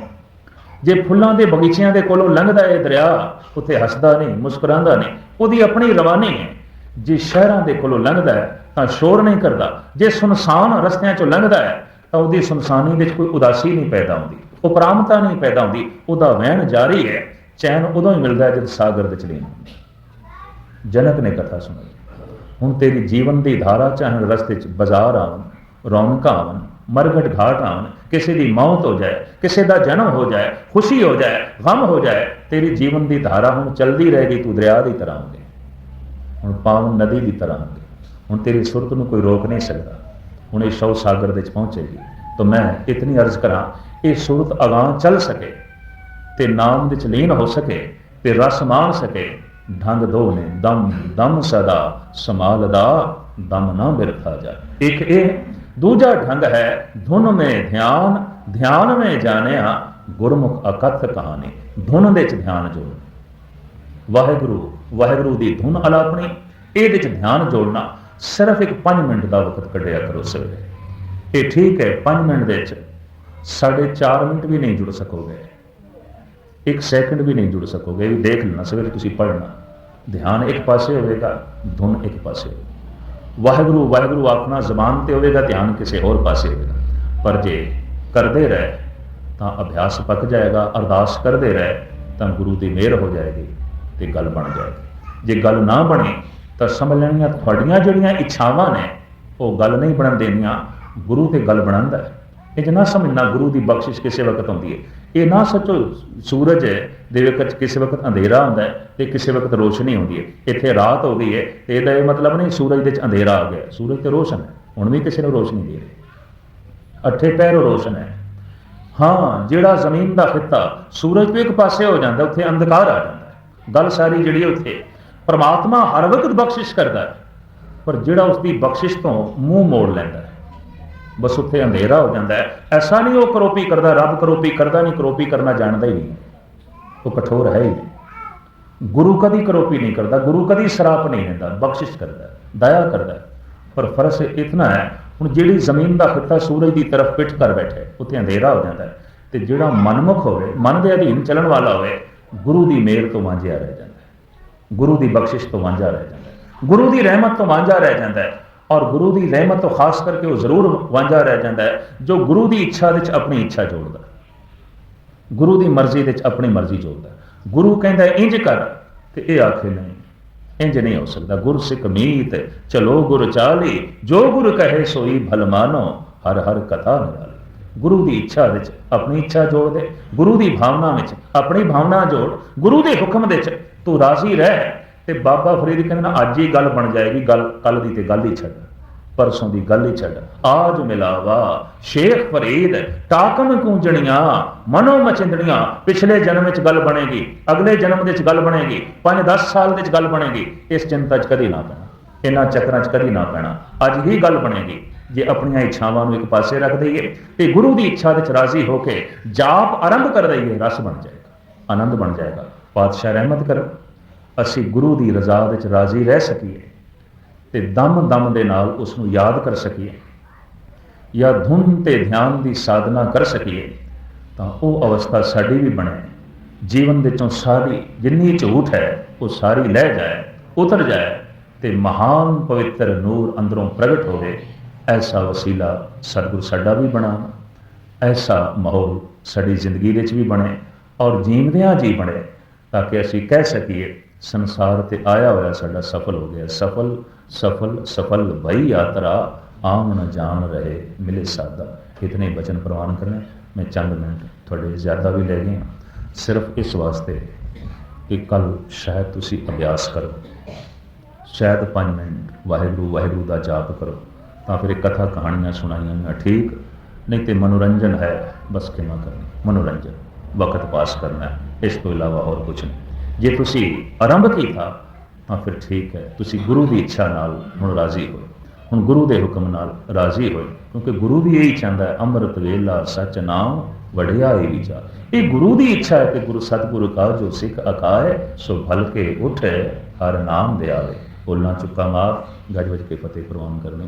ਜੇ ਫੁੱਲਾਂ ਦੇ ਬਗੀਚਿਆਂ ਦੇ ਕੋਲੋਂ ਲੰਘਦਾ ਹੈ ਦਰਿਆ, ਉੱਥੇ ਹੱਸਦਾ ਨਹੀਂ, ਮੁਸਕਰਾਉਂਦਾ ਨਹੀਂ। ਉਹਦੀ ਆਪਣੀ ਰਵਾਨੀ ਹੈ। ਜੇ ਸ਼ਹਿਰਾਂ ਦੇ ਕੋਲੋਂ ਲੰਘਦਾ ਹੈ, ਤਾਂ ਸ਼ੋਰ ਨਹੀਂ ਕਰਦਾ। ਜੇ ਸੁਨਸਾਨ ਰਸਤਿਆਂ ਚੋਂ ਲੰਘਦਾ ਹੈ, ਤਾਂ ਉਹਦੀ ਸੁਨਸਾਨੀ ਵਿੱਚ ਕੋਈ ਉਦਾਸੀ ਨਹੀਂ ਪੈਦਾ ਹੁੰਦੀ, ਉਪਰਾਮਤਾ ਨਹੀਂ ਪੈਦਾ ਹੁੰਦੀ, ਉਹਦਾ ਵਹਿਣ ਜਾਰੀ ਹੈ। ਚੈਨ ਉਦੋਂ ਹੀ ਮਿਲਦਾ ਜਦ ਸਾਗਰ ਵਿੱਚ ਲੀਨ ਜਨਕ ਨੇ ਕਥਾ ਸੁਣਾਈ ਹੁਣ ਤੇਰੀ ਜੀਵਨ ਦੀ ਧਾਰਾ ਚਾਹਣ ਰਸਤੇ 'ਚ ਬਾਜ਼ਾਰ ਆਵਣ, ਰੌਣਕਾਂ ਆਵਣ, ਮਰਗਟ ਘਾਟ ਆਉਣ ਕਿਸੇ ਦੀ ਮੌਤ ਹੋ ਜਾਏ, ਕਿਸੇ ਦਾ ਜਨਮ ਹੋ ਜਾਏ, ਖੁਸ਼ੀ ਹੋ ਜਾਏ, ਗਮ ਹੋ ਜਾਏ, ਤੇਰੀ ਜੀਵਨ ਦੀ ਧਾਰਾ ਹੁਣ ਚਲਦੀ ਰਹੇਗੀ, ਤੂੰ ਦਰਿਆ ਦੀ ਤਰ੍ਹਾਂ ਹੋਗੇ ਹੁਣ ਪਾਵਨ ਨਦੀ ਦੀ ਤਰ੍ਹਾਂ ਹੋਗੇ ਹੁਣ ਤੇਰੀ ਸੁਰਤ ਨੂੰ ਕੋਈ ਰੋਕ ਨਹੀਂ ਸਕਦਾ। ਹੁਣ ਇਹ ਸ਼ੌ ਸਾਗਰ ਦੇ ਵਿੱਚ ਪਹੁੰਚੇਗੀ। ਤਾਂ ਮੈਂ ਇਤਨੀ ਅਰਜ਼ ਕਰਾਂ, ਇਹ ਸੁਰਤ ਅਗਾਂਹ ਚੱਲ ਸਕੇ, ਤੇ ਨਾਮ ਵਿੱਚ ਲੀਨ ਹੋ ਸਕੇ, ਤੇ ਰਸ ਮਾਣ ਸਕੇ। ਢੰਗ ਦੋ ਨੇ ਦਮ ਦਮ ਸਦਾ ਸਮਾਲਦਾ ਦਮ ਨਾ ਬਿਰਥਾ ਜਾ ਇੱਕ ਇਹ, ਦੂਜਾ ਢੰਗ ਹੈ, ਧੁਨ ਮੇ ਧਿਆਨ ਧਿਆਨ ਮੇ ਜਾਣਿਆ, ਗੁਰਮੁਖ ਅਕਥ ਕਹਾਣੀ। ਧੁਨ ਦੇ ਚ ਧਿਆਨ ਜੋੜ। ਵਾਹਿਗੁਰੂ ਵਾਹਿਗੁਰੂ ਦੀ ਧੁਨ ਅਲਾਪਣੀ ਇਹਦੇ 'ਚ ਧਿਆਨ ਜੋੜਨਾ, ਸਿਰਫ ਇੱਕ 5 ਮਿੰਟ ਦਾ ਵਕਤ ਕੱਢਿਆ ਕਰੋ ਸਵੇਰੇ। ਇਹ ਠੀਕ ਹੈ 5 ਮਿੰਟ ਦੇ ਵਿੱਚ ਸਾਢੇ 4 ਮਿੰਟ ਵੀ ਨਹੀਂ ਜੁੜ ਸਕੋਗੇ। ਇੱਕ ਸੈਕਿੰਡ ਵੀ ਨਹੀਂ ਜੁੜ ਸਕੋਗੇ, ਵੀ ਦੇਖ ਲੈਣਾ, ਸਵੇਰੇ ਤੁਸੀਂ ਪੜ੍ਹਨਾ। ਧਿਆਨ ਇੱਕ ਪਾਸੇ ਹੋਵੇਗਾ, ਧੁਨ ਇੱਕ ਪਾਸੇ ਹੋਵੇਗੀ। ਵਾਹਿਗੁਰੂ ਵਾਹਿਗੁਰੂ ਆਪਣਾ ਜ਼ਬਾਨ ਤੇ ਹੋਵੇਗਾ, ਧਿਆਨ ਕਿਸੇ ਹੋਰ ਪਾਸੇ ਹੋਵੇਗਾ। ਪਰ ਜੇ ਕਰਦੇ ਰਹੇ, ਤਾਂ ਅਭਿਆਸ ਪੱਕ ਜਾਏਗਾ, ਅਰਦਾਸ ਕਰਦੇ ਰਹੇ, ਤਾਂ ਗੁਰੂ ਦੀ ਮਿਹਰ ਹੋ ਜਾਏਗੀ। ਤੇ ਗੱਲ ਬਣ ਜਾਏਗੀ ਜੇ ਗੱਲ ਨਾ ਬਣੇ, ਤਾਂ ਸਮਝ ਲੈਣੀਆਂ ਤੁਹਾਡੀਆਂ ਜਿਹੜੀਆਂ ਇੱਛਾਵਾਂ ਨੇ, ਉਹ ਗੱਲ ਨਹੀਂ ਬਣਨ ਦੇਣੀਆਂ। ਗੁਰੂ ਤੇ ਗੱਲ ਬਣਾਉਂਦਾ ਹੈ ਇਹ 'ਚ ਨਾ ਸਮਝਣਾ ਗੁਰੂ ਦੀ ਬਖਸ਼ਿਸ਼ ਕਿਸੇ ਵਕਤ ਹੁੰਦੀ ਹੈ ਇਹ ਨਾ ਸੱਚੋ ਸੂਰਜ ਹੈ ਦੇ ਵਕਤ ਕਿਸੇ ਵਕਤ ਅੰਧੇਰਾ ਹੁੰਦਾ ਹੈ ਤੇ ਕਿਸੇ ਵਕਤ ਰੋਸ਼ਨੀ ਹੁੰਦੀ ਹੈ ਇੱਥੇ ਰਾਤ ਹੋ ਗਈ ਹੈ ਤੇ ਇਹਦਾ ਇਹ ਮਤਲਬ ਨਹੀਂ ਸੂਰਜ ਦੇ ਵਿੱਚ ਅੰਧੇਰਾ ਆ ਗਿਆ। ਸੂਰਜ ਤੇ ਰੋਸ਼ਨ ਹੈ ਹੁਣ ਵੀ ਕਿਸੇ ਨੂੰ ਰੋਸ਼ਨੀ ਦੇ ਰਿਹਾ ਅੱਠੇ ਪੈਰ ਰੋਸ਼ਨ ਹੈ ਹਾਂ, ਜਿਹੜਾ ਜ਼ਮੀਨ ਦਾ ਖਿੱਤਾ, ਸੂਰਜ ਤੋਂ ਇੱਕ ਪਾਸੇ ਹੋ ਜਾਂਦਾ, ਉੱਥੇ ਅੰਧਕਾਰ ਆ ਜਾਂਦਾ। ਗੱਲ ਸਾਰੀ ਜਿਹੜੀ ਉੱਥੇ, ਪਰਮਾਤਮਾ ਹਰ ਵਕਤ ਬਖਸ਼ਿਸ਼ ਕਰਦਾ ਹੈ, ਪਰ ਜਿਹੜਾ ਉਸ ਦੀ ਬਖਸ਼ਿਸ਼ ਤੋਂ ਮੂੰਹ ਮੋੜ ਲੈਂਦਾ ਹੈ, ਬਸ ਉੱਥੇ ਅੰਧੇਰਾ ਹੋ ਜਾਂਦਾ ਹੈ। ਐਸਾ ਨਹੀਂ ਉਹ ਕਰੋਪੀ ਕਰਦਾ, ਰੱਬ ਕਰੋਪੀ ਕਰਦਾ ਨਹੀਂ, ਕਰੋਪੀ ਕਰਨਾ ਜਾਣਦਾ ਹੀ ਨਹੀਂ। ਉਹ ਕਠੋਰ ਹੈ ਹੀ ਨਹੀਂ। ਗੁਰੂ ਕਦੀ ਕਰੋਪੀ ਨਹੀਂ ਕਰਦਾ, ਗੁਰੂ ਕਦੀ ਸਰਾਪ ਨਹੀਂ ਦਿੰਦਾ, ਬਖਸ਼ਿਸ਼ ਕਰਦਾ, ਦਇਆ ਕਰਦਾ। ਪਰ ਫਰਸ਼ ਇਤਨਾ ਹੈ, ਹੁਣ ਜਿਹੜੀ ਜ਼ਮੀਨ ਦਾ ਖਿੱਤਾ ਸੂਰਜ ਦੀ ਤਰਫ ਪਿੱਠ ਕਰ ਬੈਠੇ ਉੱਥੇ ਅੰਧੇਰਾ ਹੋ ਜਾਂਦਾ ਹੈ। ਤੇ ਜਿਹੜਾ ਮਨਮੁਖ ਹੋਵੇ, ਮਨ ਦੇ ਅਧੀਨ ਚੱਲਣ ਵਾਲਾ ਹੋਵੇ ਗੁਰੂ ਦੀ ਮਿਹਰ ਤੋਂ ਵਾਂਝਿਆ ਰਹਿ ਜਾਂਦਾ ਹੈ। ਗੁਰੂ ਦੀ ਬਖਸ਼ਿਸ਼ ਤੋਂ ਵਾਂਝਾ ਰਹਿ ਜਾਂਦਾ ਹੈ। ਗੁਰੂ ਦੀ ਰਹਿਮਤ ਤੋਂ ਵਾਂਝਾ ਰਹਿ ਜਾਂਦਾ ਹੈ ਔਰ ਗੁਰੂ ਦੀ ਰਹਿਮਤ ਤੋਂ ਖਾਸ ਕਰਕੇ ਉਹ ਜ਼ਰੂਰ ਵਾਂਝਾ ਰਹਿ ਜਾਂਦਾ ਹੈ ਜੋ ਗੁਰੂ ਦੀ ਇੱਛਾ ਵਿੱਚ ਆਪਣੀ ਇੱਛਾ ਜੋੜਦਾ ਗੁਰੂ ਦੀ ਮਰਜ਼ੀ ਦੇ ਵਿੱਚ ਆਪਣੀ ਮਰਜ਼ੀ ਜੋੜਦਾ ਗੁਰੂ ਕਹਿੰਦਾ ਹੈ, ਇੰਜ ਕਰ ਤੇ ਇਹ ਆਖੇ ਨਹੀਂ ਇੰਜ ਨਹੀਂ ਹੋ ਸਕਦਾ। ਗੁਰ ਸਿੱਖ ਮੀਤ ਚਲੋ ਗੁਰ ਚਾਲੀ ਜੋ ਗੁਰ ਕਹੇ ਸੋਈ ਭਲ ਮਾਨੋ ਹਰ ਹਰ ਕਥਾ ਨਿਰਾਲੀ। ਗੁਰੂ ਦੀ ਇੱਛਾ ਵਿੱਚ ਆਪਣੀ ਇੱਛਾ ਜੋੜ ਦੇ, ਗੁਰੂ ਦੀ ਭਾਵਨਾ ਵਿੱਚ ਆਪਣੀ ਭਾਵਨਾ ਜੋੜ, ਗੁਰੂ ਦੇ ਹੁਕਮ ਦੇ ਵਿੱਚ ਤੂੰ ਰਾਜ਼ੀ ਰਹਿ ਤੇ ਬਾਬਾ ਫਰੀਦ ਕਹਿੰਦਾ ਨਾ ਅੱਜ ਹੀ ਗੱਲ ਬਣ ਜਾਏਗੀ, ਗੱਲ ਕੱਲ ਦੀ ਤੇ ਗੱਲ ਹੀ ਛੱਡ। ਪਰਸੋਂ ਦੀ ਗੱਲ ਹੀ ਛੱਡ। ਆਜ ਮਿਲਾਵਾ, ਸ਼ੇਖ ਫਰੀਦ ਟਾਕਨ ਕੂੰਜਣੀਆਂ ਮਨੋ ਮਚਿੰਦੜੀਆਂ, ਪਿਛਲੇ ਜਨਮ ਵਿੱਚ ਗੱਲ ਬਣੇਗੀ, ਅਗਲੇ ਜਨਮ ਵਿੱਚ ਗੱਲ ਬਣੇਗੀ 5-10 ਸਾਲ ਵਿੱਚ ਗੱਲ ਬਣੇਗੀ, ਇਸ ਚਿੰਤਾ 'ਚ ਕਦੀ ਨਾ ਪੈਣਾ, ਇਹਨਾਂ ਚੱਕਰਾਂ 'ਚ ਕਦੀ ਨਾ ਪੈਣਾ। ਅੱਜ ਹੀ ਗੱਲ ਬਣੇਗੀ। ਜੇ ਆਪਣੀਆਂ ਇੱਛਾਵਾਂ ਨੂੰ ਇੱਕ ਪਾਸੇ ਰੱਖ ਦਈਏ ਤੇ ਗੁਰੂ ਦੀ ਇੱਛਾ ਵਿੱਚ ਰਾਜ਼ੀ ਹੋ ਕੇ ਜਾਪ ਆਰੰਭ ਕਰ ਦਈਏ, ਰਸ ਬਣ ਜਾਏਗਾ, ਆਨੰਦ ਬਣ ਜਾਏਗਾ। ਪਾਤਸ਼ਾਹ ਰਹਿਮਤ ਕਰੋ। ਅਸੀਂ ਗੁਰੂ ਦੀ ਰਜ਼ਾ ਵਿੱਚ ਰਾਜ਼ੀ ਰਹਿ ਸਕੀਏ ਤੇ ਦਮ ਦਮ ਦੇ ਨਾਲ ਉਸ ਨੂੰ ਯਾਦ ਕਰ ਸਕੀਏ ਜਾਂ ਧੁਨ ਤੇ ਧਿਆਨ ਦੀ ਸਾਧਨਾ ਕਰ ਸਕੀਏ, ਤਾਂ ਉਹ ਅਵਸਥਾ ਸਾਡੀ ਵੀ ਬਣੇ। ਜੀਵਨ ਵਿੱਚੋਂ ਸਾਰੀ ਜਿੰਨੀ ਝੂਠ ਹੈ, ਉਹ ਸਾਰੀ ਲਹਿ ਜਾਏ, ਉਤਰ ਜਾਏ ਤੇ ਮਹਾਨ ਪਵਿੱਤਰ ਨੂਰ ਅੰਦਰੋਂ ਪ੍ਰਗਟ ਹੋਵੇ। ਐਸਾ ਵਸੀਲਾ ਸਤਿਗੁਰ ਸਾਡਾ ਵੀ ਬਣਾ, ਐਸਾ ਮਾਹੌਲ ਸਾਡੀ ਜ਼ਿੰਦਗੀ ਵਿੱਚ ਵੀ ਬਣੇ ਔਰ ਜੀਵਦਿਆਂ ਜੀ ਬਣੇ ਤਾਂ ਕਿ ਅਸੀਂ ਕਹਿ ਸਕੀਏ, ਸੰਸਾਰ ਤੇ ਆਇਆ ਹੋਇਆ ਸਾਡਾ ਸਫਲ ਹੋ ਗਿਆ। ਸਫਲ ਸਫਲ ਸਫਲ ਭਈ ਯਾਤਰਾ ਆਮ ਨਾ ਜਾਣ ਰਹੇ, ਮਿਲੇ ਸਾਦਾ। ਇਤਨੇ ਬਚਨ ਪ੍ਰਵਾਨ ਕਰਨੇ, ਮੈਂ ਚੰਦ ਮਿੰਟ ਤੁਹਾਡੇ ਜ਼ਿਆਦਾ ਵੀ ਲੈ ਗਏ ਹਾਂ ਸਿਰਫ ਇਸ ਵਾਸਤੇ ਕਿ ਕੱਲ ਸ਼ਾਇਦ ਤੁਸੀਂ ਅਭਿਆਸ ਕਰੋ। ਸ਼ਾਇਦ 5 ਮਿੰਟ ਵਾਹਿਗੁਰੂ ਵਾਹਿਗੁਰੂ ਦਾ ਜਾਪ ਕਰੋ। ਤਾਂ ਫਿਰ ਇਹ ਕਥਾ ਕਹਾਣੀਆਂ ਸੁਣਾਈਆਂ ਨਾ ਠੀਕ? ਨਹੀਂ ਤੇ ਮਨੋਰੰਜਨ ਹੈ, ਬਸ ਕਿਮਾ ਕਰਨੀ, ਮਨੋਰੰਜਨ, ਵਕਤ ਪਾਸ ਕਰਨਾ, ਇਸ ਤੋਂ ਇਲਾਵਾ ਹੋਰ ਕੁਝ ਨਹੀਂ। ਜੇ ਤੁਸੀਂ ਆਰੰਭ ਕੀਤਾ, ਤਾਂ ਫਿਰ ਠੀਕ ਹੈ, ਤੁਸੀਂ ਗੁਰੂ ਦੀ ਇੱਛਾ ਨਾਲ ਹੁਣ ਰਾਜ਼ੀ ਹੋਏ। ਹੁਣ ਗੁਰੂ ਦੇ ਹੁਕਮ ਨਾਲ ਰਾਜ਼ੀ ਹੋਏ, ਕਿਉਂਕਿ ਗੁਰੂ ਵੀ ਇਹੀ ਚਾਹੁੰਦਾ ਹੈ, ਅੰਮ੍ਰਿਤ ਵੇਲਾ, ਸਚ ਨਾਮ ਵਡਿਆਈ ਵਿਚਾਰ। ਇਹ ਗੁਰੂ ਦੀ ਇੱਛਾ ਹੈ ਕਿ ਗੁਰੂ ਸਤਿਗੁਰੂ ਕਾ ਜੋ ਸਿੱਖ ਅਕਾਏ, ਸੋ ਭਲ ਕੇ ਉਠੇ, ਹਰ ਨਾਮ ਦੇ ਆਵੇ। ਬੋਲਣਾ ਚੁੱਕਾ ਮਾਰ, ਗੱਜ ਵੱਜ ਕੇ ਫਤਿਹ ਪ੍ਰਵਾਨ ਕਰਨੀ।